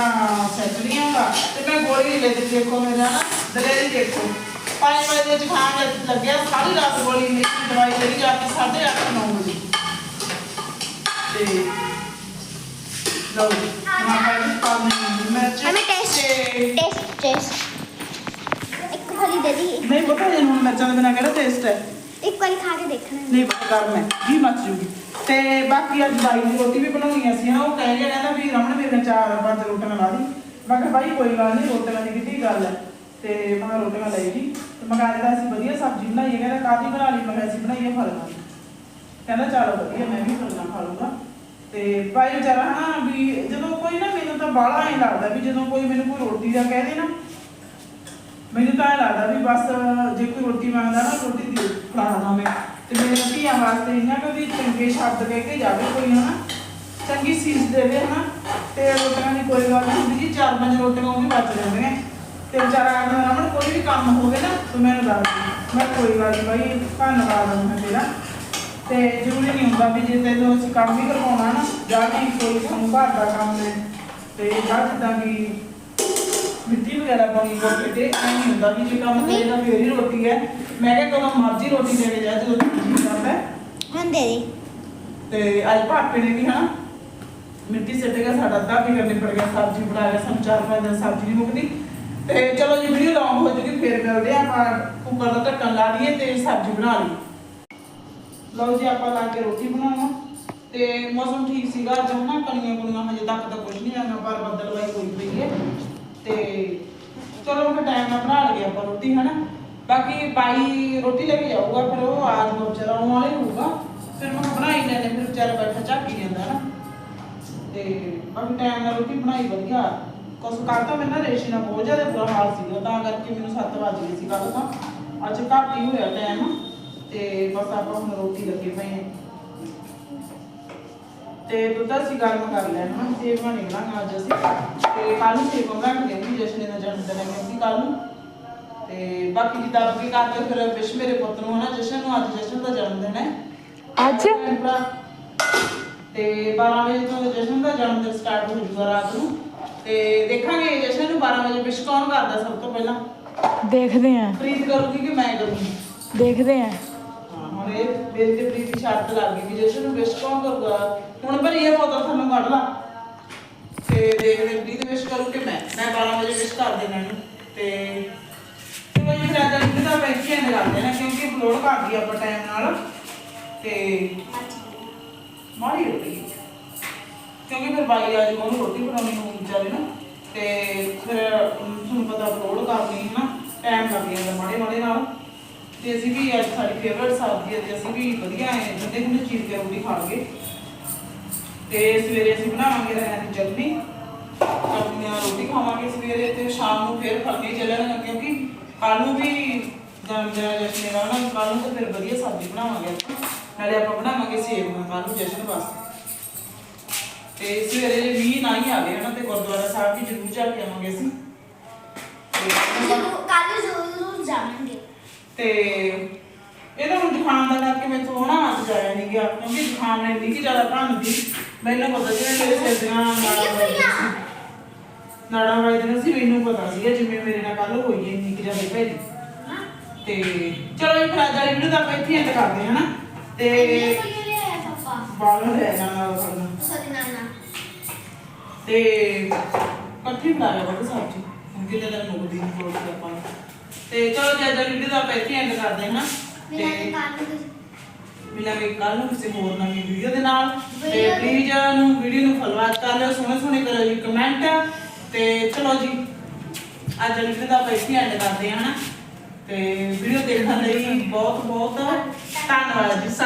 ਸੈੱਟ ਨਹੀਂ ਆਉਂਦਾ ਤੇ ਮੈਂ ਗੋਲੀ ਲੈ ਕੇ ਦੇਖੋ ਮੇਰਾ ਦਲੇਰੀ ਦੇਖੋ। ਪੰਜ ਵਜੇ ਦੇ ਜ਼ੁਕਾਮ ਲੱਗਿਆ। ਸਾਰੀ ਰਾਤ ਗੋਲੀ ਲਈ ਦਵਾਈ ਲਈ ਜਾ ਕੇ 8:30 9 ਵਜੇ। ਤੇ ਕਹਿੰਦਾ ਚਾਰ ਪੰਜ ਰੋਟੀਆਂ ਲਾ ਦੀ ਮੈਂ ਕਿਹਾ ਰੋਟੀਆਂ ਦੀ ਕਿੱਡੀ ਵਧੀਆ ਸਬਜ਼ੀ ਬਣਾਈਏ ਕਹਿੰਦਾ ਬਣਾ ਲਈ? ਮੈਂ ਕਿਹਾ ਬਣਾਈਏ ਫਲ। ਨਾਲ ਕਹਿੰਦਾ ਚਲੋ ਵਧੀਆ ਮੈਂ ਵੀ ਫਲ ਖਾ ਲੂਗਾ ਤੇ ਬਾਈ ਵਿਚਾਰਾ ਹਨਾ ਵੀ ਜਦੋਂ ਕੋਈ ਨਾ ਮੈਨੂੰ ਤਾਂ ਬਾਹਲਾ ਐਂ ਲੱਗਦਾ ਵੀ ਜਦੋਂ ਕੋਈ ਮੈਨੂੰ ਕੋਈ ਰੋਟੀ ਦਾ ਕਹਿ ਦੇ ਨਾ, ਮੈਨੂੰ ਤਾਂ ਇਹ ਲੱਗਦਾ ਵੀ ਬਸ ਜੇ ਕੋਈ ਰੋਟੀ ਮੰਗਦਾ ਨਾ ਰੋਟੀ ਦੇ ਖਿਲਾਣਾ ਮੈਂ। ਤੇ ਮੇਰੇ ਧੀਆਂ ਵਾਸਤੇ ਇਹਨਾਂ ਕੋ ਵੀ ਚੰਗੇ ਸ਼ਬਦ ਕਹਿ ਕੇ ਜਾਵੇ ਕੋਈ, ਹਨਾ? ਚੰਗੀ ਸੀਸ ਦੇਵੇ, ਹਨਾ? ਤੇ ਰੋਟੀਆਂ ਦੀ ਕੋਈ ਗੱਲ ਨਹੀਂ ਹੁੰਦੀ ਜੀ, ਚਾਰ ਪੰਜ ਰੋਟੀਆਂ ਉਹ ਵੀ ਬਚ ਜਾਂਦੀਆਂ। ਤੇ ਵਿਚਾਰਾ ਆਖਦਾ ਰਮਣ ਕੋਈ ਵੀ ਕੰਮ ਹੋਵੇ ਨਾ, ਤੂੰ ਮੈਨੂੰ ਦੱਸ ਮੈਂ ਕੋਈ ਗੱਲ ਨਹੀਂ ਬਾਈ ਧੰਨਵਾਦ ਮੈਂ ਤੇਰਾ। ਤੇ ਜ਼ਰੂਰੀ ਨਹੀਂ ਹੁੰਦਾ ਵੀ ਜੇ ਤੈਨੂੰ ਅਸੀਂ ਕੰਮ ਵੀ ਕਰਵਾਉਣਾ ਨਾ ਜਾਂ ਵੀ ਕੋਈ ਸਾਨੂੰ ਦਾ ਕੰਮ ਦੇ ਤੇ ਜਾਂ ਜਿੱਦਾਂ ਕਿ ਮਿੱਟੀ ਵਗੈਰਾ ਪਾਉਣੀ ਕੋਠੇ ਤੇ ਐ ਨਹੀਂ ਹੁੰਦਾ ਵੀ ਜੇ ਕੰਮ ਕਰੇਗਾ ਫੇਰ ਹੀ ਰੋਟੀ ਹੈ। ਮੈਂ ਕਿਹਾ ਕਦੋਂ ਮਰਜ਼ੀ ਰੋਟੀ ਦੇ ਕੇ ਜਾ ਜਦੋਂ ਜੀ ਕਰਦਾ ਹੈ। ਹਾਂ। ਦੇ ਦੇ ਤੇ ਅੱਜ ਭਾਪੇ ਨੇ ਵੀ ਹਨਾ ਮਿੱਟੀ ਸਿੱਟ ਕੇ ਸਾਡਾ ਅੱਧਾ ਵੀ ਕਰਨੇ ਪੜ ਗਿਆ ਸਬਜ਼ੀ ਬਣਾ ਲਿਆ ਸਾਨੂੰ ਚਾਰ ਪੰਜ ਸਬਜ਼ੀ ਨਹੀਂ ਮੁੱਕਦੀ। ਤੇ ਚਲੋ ਜੀ ਵੀਡੀਓ ਲੌਂਗ ਹੋ ਜੂਗੀ ਫੇਰ ਮਿਲਦੇ ਆ ਆਪਾਂ ਕੁੱਕਰ ਦਾ ਢੱਕਣ ਲਾ ਲਈਏ ਤੇ ਸਬਜ਼ੀ ਬਣਾ ਲਈ ਲਓ ਜੀ, ਆਪਾਂ ਲਾ ਕੇ ਰੋਟੀ ਬਣਾਉਣਾ ਤੇ ਮੌਸਮ ਠੀਕ ਸੀਗਾ ਅੱਜ, ਹਨਾ? ਕਣੀਆਂ ਕੁਣੀਆਂ ਹਜੇ ਤੱਕ ਤਾਂ ਕੁਝ ਨਹੀਂ ਆਣਾ ਪਰ ਬੱਦਲਵਾਈ ਹੋਈ ਪਈ ਹੈ ਤੇ ਚਲੋ ਫਿਰ ਟਾਈਮ ਨਾਲ ਬਣਾ ਲਈਏ ਆਪਾਂ ਰੋਟੀ, ਹਨਾ? ਬਾਕੀ ਬਾਈ ਰੋਟੀ ਲੈ ਕੇ ਜਾਊਗਾ, ਫਿਰ ਉਹ ਆ ਜਾਊਗਾ ਵਿਚਾਰਾ ਆਉਣ ਵਾਲੇ ਹੋਊਗਾ। ਫਿਰ ਮੈਂ ਬਣਾਈ ਲੈਣੇ ਫਿਰ ਵਿਚਾਰਾ ਬੈਠਾ ਝਾਕੀ ਜਾਂਦਾ ਨਾ ਤੇ ਬਾਕੀ ਟਾਈਮ ਨਾਲ ਰੋਟੀ ਬਣਾਈ ਵਧੀਆ। ਕੁਛ ਕੱਲ੍ਹ ਤਾਂ ਮੇਰੇ ਰੇਸ਼ੀ ਨਾਲ ਬਹੁਤ ਜ਼ਿਆਦਾ ਬੁਰਾ ਹਾਲ ਸੀਗਾ, ਤਾਂ ਕਰਕੇ ਮੈਨੂੰ 7 ਵਜ ਗਏ ਸੀ ਕੱਲ ਤਾਂ। ਅੱਜ ਘੱਟ ਹੀ ਹੋਇਆ ਟਾਈਮ ਤੇ ਬਸ ਆਪਾਂ ਹੁਣ ਰੋਟੀ ਲੱਗੇ ਪਏ ਹਾਂ ਤੇ ਦੁੱਧ ਅਸੀਂ ਗਰਮ ਕਰ ਲੈਣਾ ਹਾਂ ਸੇਬ ਬਣੇ ਬਣਾਉਣਾ ਅੱਜ ਅਸੀਂ। ਤੇ ਕੱਲ ਨੂੰ ਸੇਬ ਬਣਾਉਣਗੇ ਵੀ ਜਸ਼ਨ ਦਾ ਜਨਮ ਦਿਨ ਹੈ ਕਿਉਂਕਿ ਕੱਲ ਨੂੰ। ਤੇ ਬਾਕੀ ਦੀ ਤਾਂ ਅੱਗੇ ਕਰਦੇ ਫਿਰ ਵਿਸ਼ ਮੇਰੇ ਪੁੱਤ ਨੂੰ ਹਨਾ? ਜਸ਼ਨ ਨੂੰ ਅੱਜ ਜਸ਼ਨ ਦਾ ਜਨਮ ਦਿਨ ਹੈ। ਅੱਜ? ਤੇ 12 ਵਜੇ ਤੋਂ ਜਸ਼ਨ ਦਾ ਜਨਮ ਦਿਨ ਸਟਾਰਟ ਹੋ ਜੂਗਾ ਰਾਤ ਨੂੰ। ਤੇ ਦੇਖਾਂਗੇ ਜਸ਼ਨ ਨੂੰ 12 ਵਜੇ ਵਿਸ਼ ਕੌਣ ਕਰਦਾ ਸਭ ਤੋਂ ਪਹਿਲਾਂ? ਦੇਖਦੇ ਆਂ ਪ੍ਰੀਤ ਕਰੂਗੀ ਕਿ ਮੈਂ ਕਰੂੰਗੀ? ਦੇਖਦੇ ਆਂ ਹਾਂ, ਹੁਣ ਇਹ ਮੇਰੇ ਤੇ ਪ੍ਰੀਤ ਦੀ ਸ਼ਰਤ ਲੱਗ ਗਈ ਵੀ ਜਸ਼ਨ ਨੂੰ ਵਿਸ਼ ਕੌਣ ਕਰੂਗਾ? ਹੁਣ ਭਰੀ ਇਹ ਬੋਤਲ ਤੁਹਾਨੂੰ ਕੱਢ ਲਾ। ਤੇ ਦੇਖਦੇ ਪ੍ਰੀਤ ਵਿਸ਼ ਕਰੂ ਕਿ ਮੈਂ? ਮੈਂ 12 ਵਜੇ ਵਿਸ਼ ਕਰ ਦੇਣਾ ਇਹਨੂੰ। ਤੇ ਚਲੋ ਜੀ ਫਿਰ ਅੱਜ ਲਿੰਕ ਦਾ ਬੈਠੀ ਐਂਡ ਕਰਦੇ ਨਾ ਕਿਉਂਕਿ ਅਪਲੋਡ ਕਰ ਦੀ ਆਪਾਂ ਟਾਈਮ ਨਾਲ। ਤੇ ਮਾਰੀ ਰੋਟੀ। ਕਿਉਂਕਿ ਫਿਰ ਬਾਈ ਆ ਜਾਊਗਾ ਉਹਨੂੰ ਰੋਟੀ ਬਣਾਉਣੀ ਨੂੰ ਵਿਚਾਰੇ ਨਾ। ਤੇ ਫਿਰ ਅਮ, ਤੁਹਾਨੂੰ ਪਤਾ ਅਪਲੋਡ ਕਰਨੀ ਹੈ ਨਾ ਟਾਈਮ ਲੱਗ ਜਾਂਦਾ ਮਾੜੇ ਮਾੜੇ ਨਾਲ। ਤੇ ਅਸੀਂ ਵੀ ਅੱਜ ਸਾਡੀ ਫੇਵਰਟ ਸਬਜ਼ੀ ਹੈ ਤੇ ਅਸੀਂ ਵੀ ਵਧੀਆ ਹੈ ਜਿੰਨੇ ਜਿੰਨੇ ਚੀਰ ਕੇ ਰੋਟੀ ਖਾਣਗੇ ਤੇ ਸਵੇਰੇ ਅਸੀਂ ਬਣਾਵਾਂਗੇ ਰਹਿਣ ਜਲਦੀ ਆਪਣੀਆਂ ਰੋਟੀ ਖਾਵਾਂਗੇ ਸਵੇਰੇ ਤੇ ਸ਼ਾਮ ਨੂੰ ਫੇਰ ਫੱਕੇ ਚੱਲਣਾ ਕਿਉਂਕਿ ਕੱਲ ਨੂੰ ਵੀ ਜਨਮ ਦਿਨ ਜਸ਼ਨ ਰਹਿਣਾ ਕੱਲ ਨੂੰ ਤਾਂ ਵਧੀਆ ਸਬਜ਼ੀ ਬਣਾਵਾਂਗੇ ਨਾਲੇ ਆਪਾਂ ਬਣਾਵਾਂਗੇ ਸੇਵ ਕੱਲ ਨੂੰ ਜਸ਼ਨ ਵਾਸਤੇ। ਤੇ ਸਵੇਰੇ ਵੀ ਨਾ ਆਵੇ ਹਨਾ ਤੇ ਗੁਰਦੁਆਰਾ ਸਾਹਿਬ ਵੀ ਜ਼ਰੂਰ ਜਾ ਕੇ ਆਵਾਂਗੇ ਅਸੀਂ। ਕੱਲ ਜ਼ਰੂਰ ਜਾਵਾਂਗੇ। ਤੇ ਇਹਦਾ ਹੁਣ ਜ਼ੁਕਾਮ ਦਾ ਕਰਕੇ ਮੈਂ ਤੋਂ ਨਾ ਮੱਚ ਜਾਇਆ ਨਹੀਂ ਗਿਆ ਕਿਉਂਕਿ ਜ਼ੁਕਾਮ ਨੇ ਇੰਨੀ ਕਿ ਜ਼ਿਆਦਾ ਭਾਂਦੀ ਮੈਨੂੰ ਪਤਾ ਸੀ ਮੇਰੇ ਸਿਰ ਦੀਆਂ ਨਾੜਾਂ ਵੱਜਦੀਆਂ ਸੀ। ਨਾੜਾਂ ਵੱਜਦੀਆਂ ਸੀ ਮੈਨੂੰ ਪਤਾ ਸੀ ਜਿਵੇਂ ਮੇਰੇ ਨਾਲ ਕੱਲ ਹੋਈ ਹੈ ਇੰਨੀ ਕਿ ਜ਼ਿਆਦਾ ਭੈੜੀ। ਤੇ ਚਲੋ ਇਹ ਫਿਰ ਅੱਜ ਵਾਲੀ ਵੀਡੀਓ ਤਾਂ ਆਪਾਂ ਇੱਥੇ ਐਂਡ ਕਰਦੇ ਹਾਂ ਨਾ। ਤੇ ਬਾਲ ਰਹਿ ਜਾਣਾ ਸਾਨੂੰ ਤੇ ਕੱਠੀ ਬਣਾ ਲਿਆ ਬੜਾ ਸਬਜ਼ੀ ਹੁਣ ਕਿਤੇ ਤਾਂ ਮੁੱਕਦੀ ਨਹੀਂ ਕੋਲ ਆਪਾਂ ਨੂੰ। ਤੇ ਚਲੋ ਜੇ ਅੱਜ ਦਾ ਆਪਾਂ ਐਂਡ ਕਰਦੇ ਹਾਂ ਨਾ। ਤੇ ਕੰਨ ਮਿਲਾਂਗੇ ਕੱਲ ਨੂੰ ਕਿਸੇ ਹੋਰ ਨਵੀਂ ਵੀਡੀਓ ਦੇ ਨਾਲ। ਤੇ ਪਲੀਜ਼ ਨੂੰ ਵੀਡੀਓ ਨੂੰ ਫਲਵਾਤ ਕਰ ਲਿਓ ਸੋਹਣੇ ਸੋਹਣੇ ਕਰੋ ਜੀ ਕਮੈਂਟ ਤੇ ਚਲੋ ਜੀ ਅੱਜ ਵੀਡੀਓ ਦਾ ਆਪਾਂ ਐਂਡ ਕਰਦੇ ਹਾਂ ਨਾ। ਤੇ ਵੀਡੀਓ ਦੇਖਣ ਲਈ ਬਹੁਤ ਬਹੁਤ ਧੰਨਵਾਦ ਜੀ। ਸਤਿ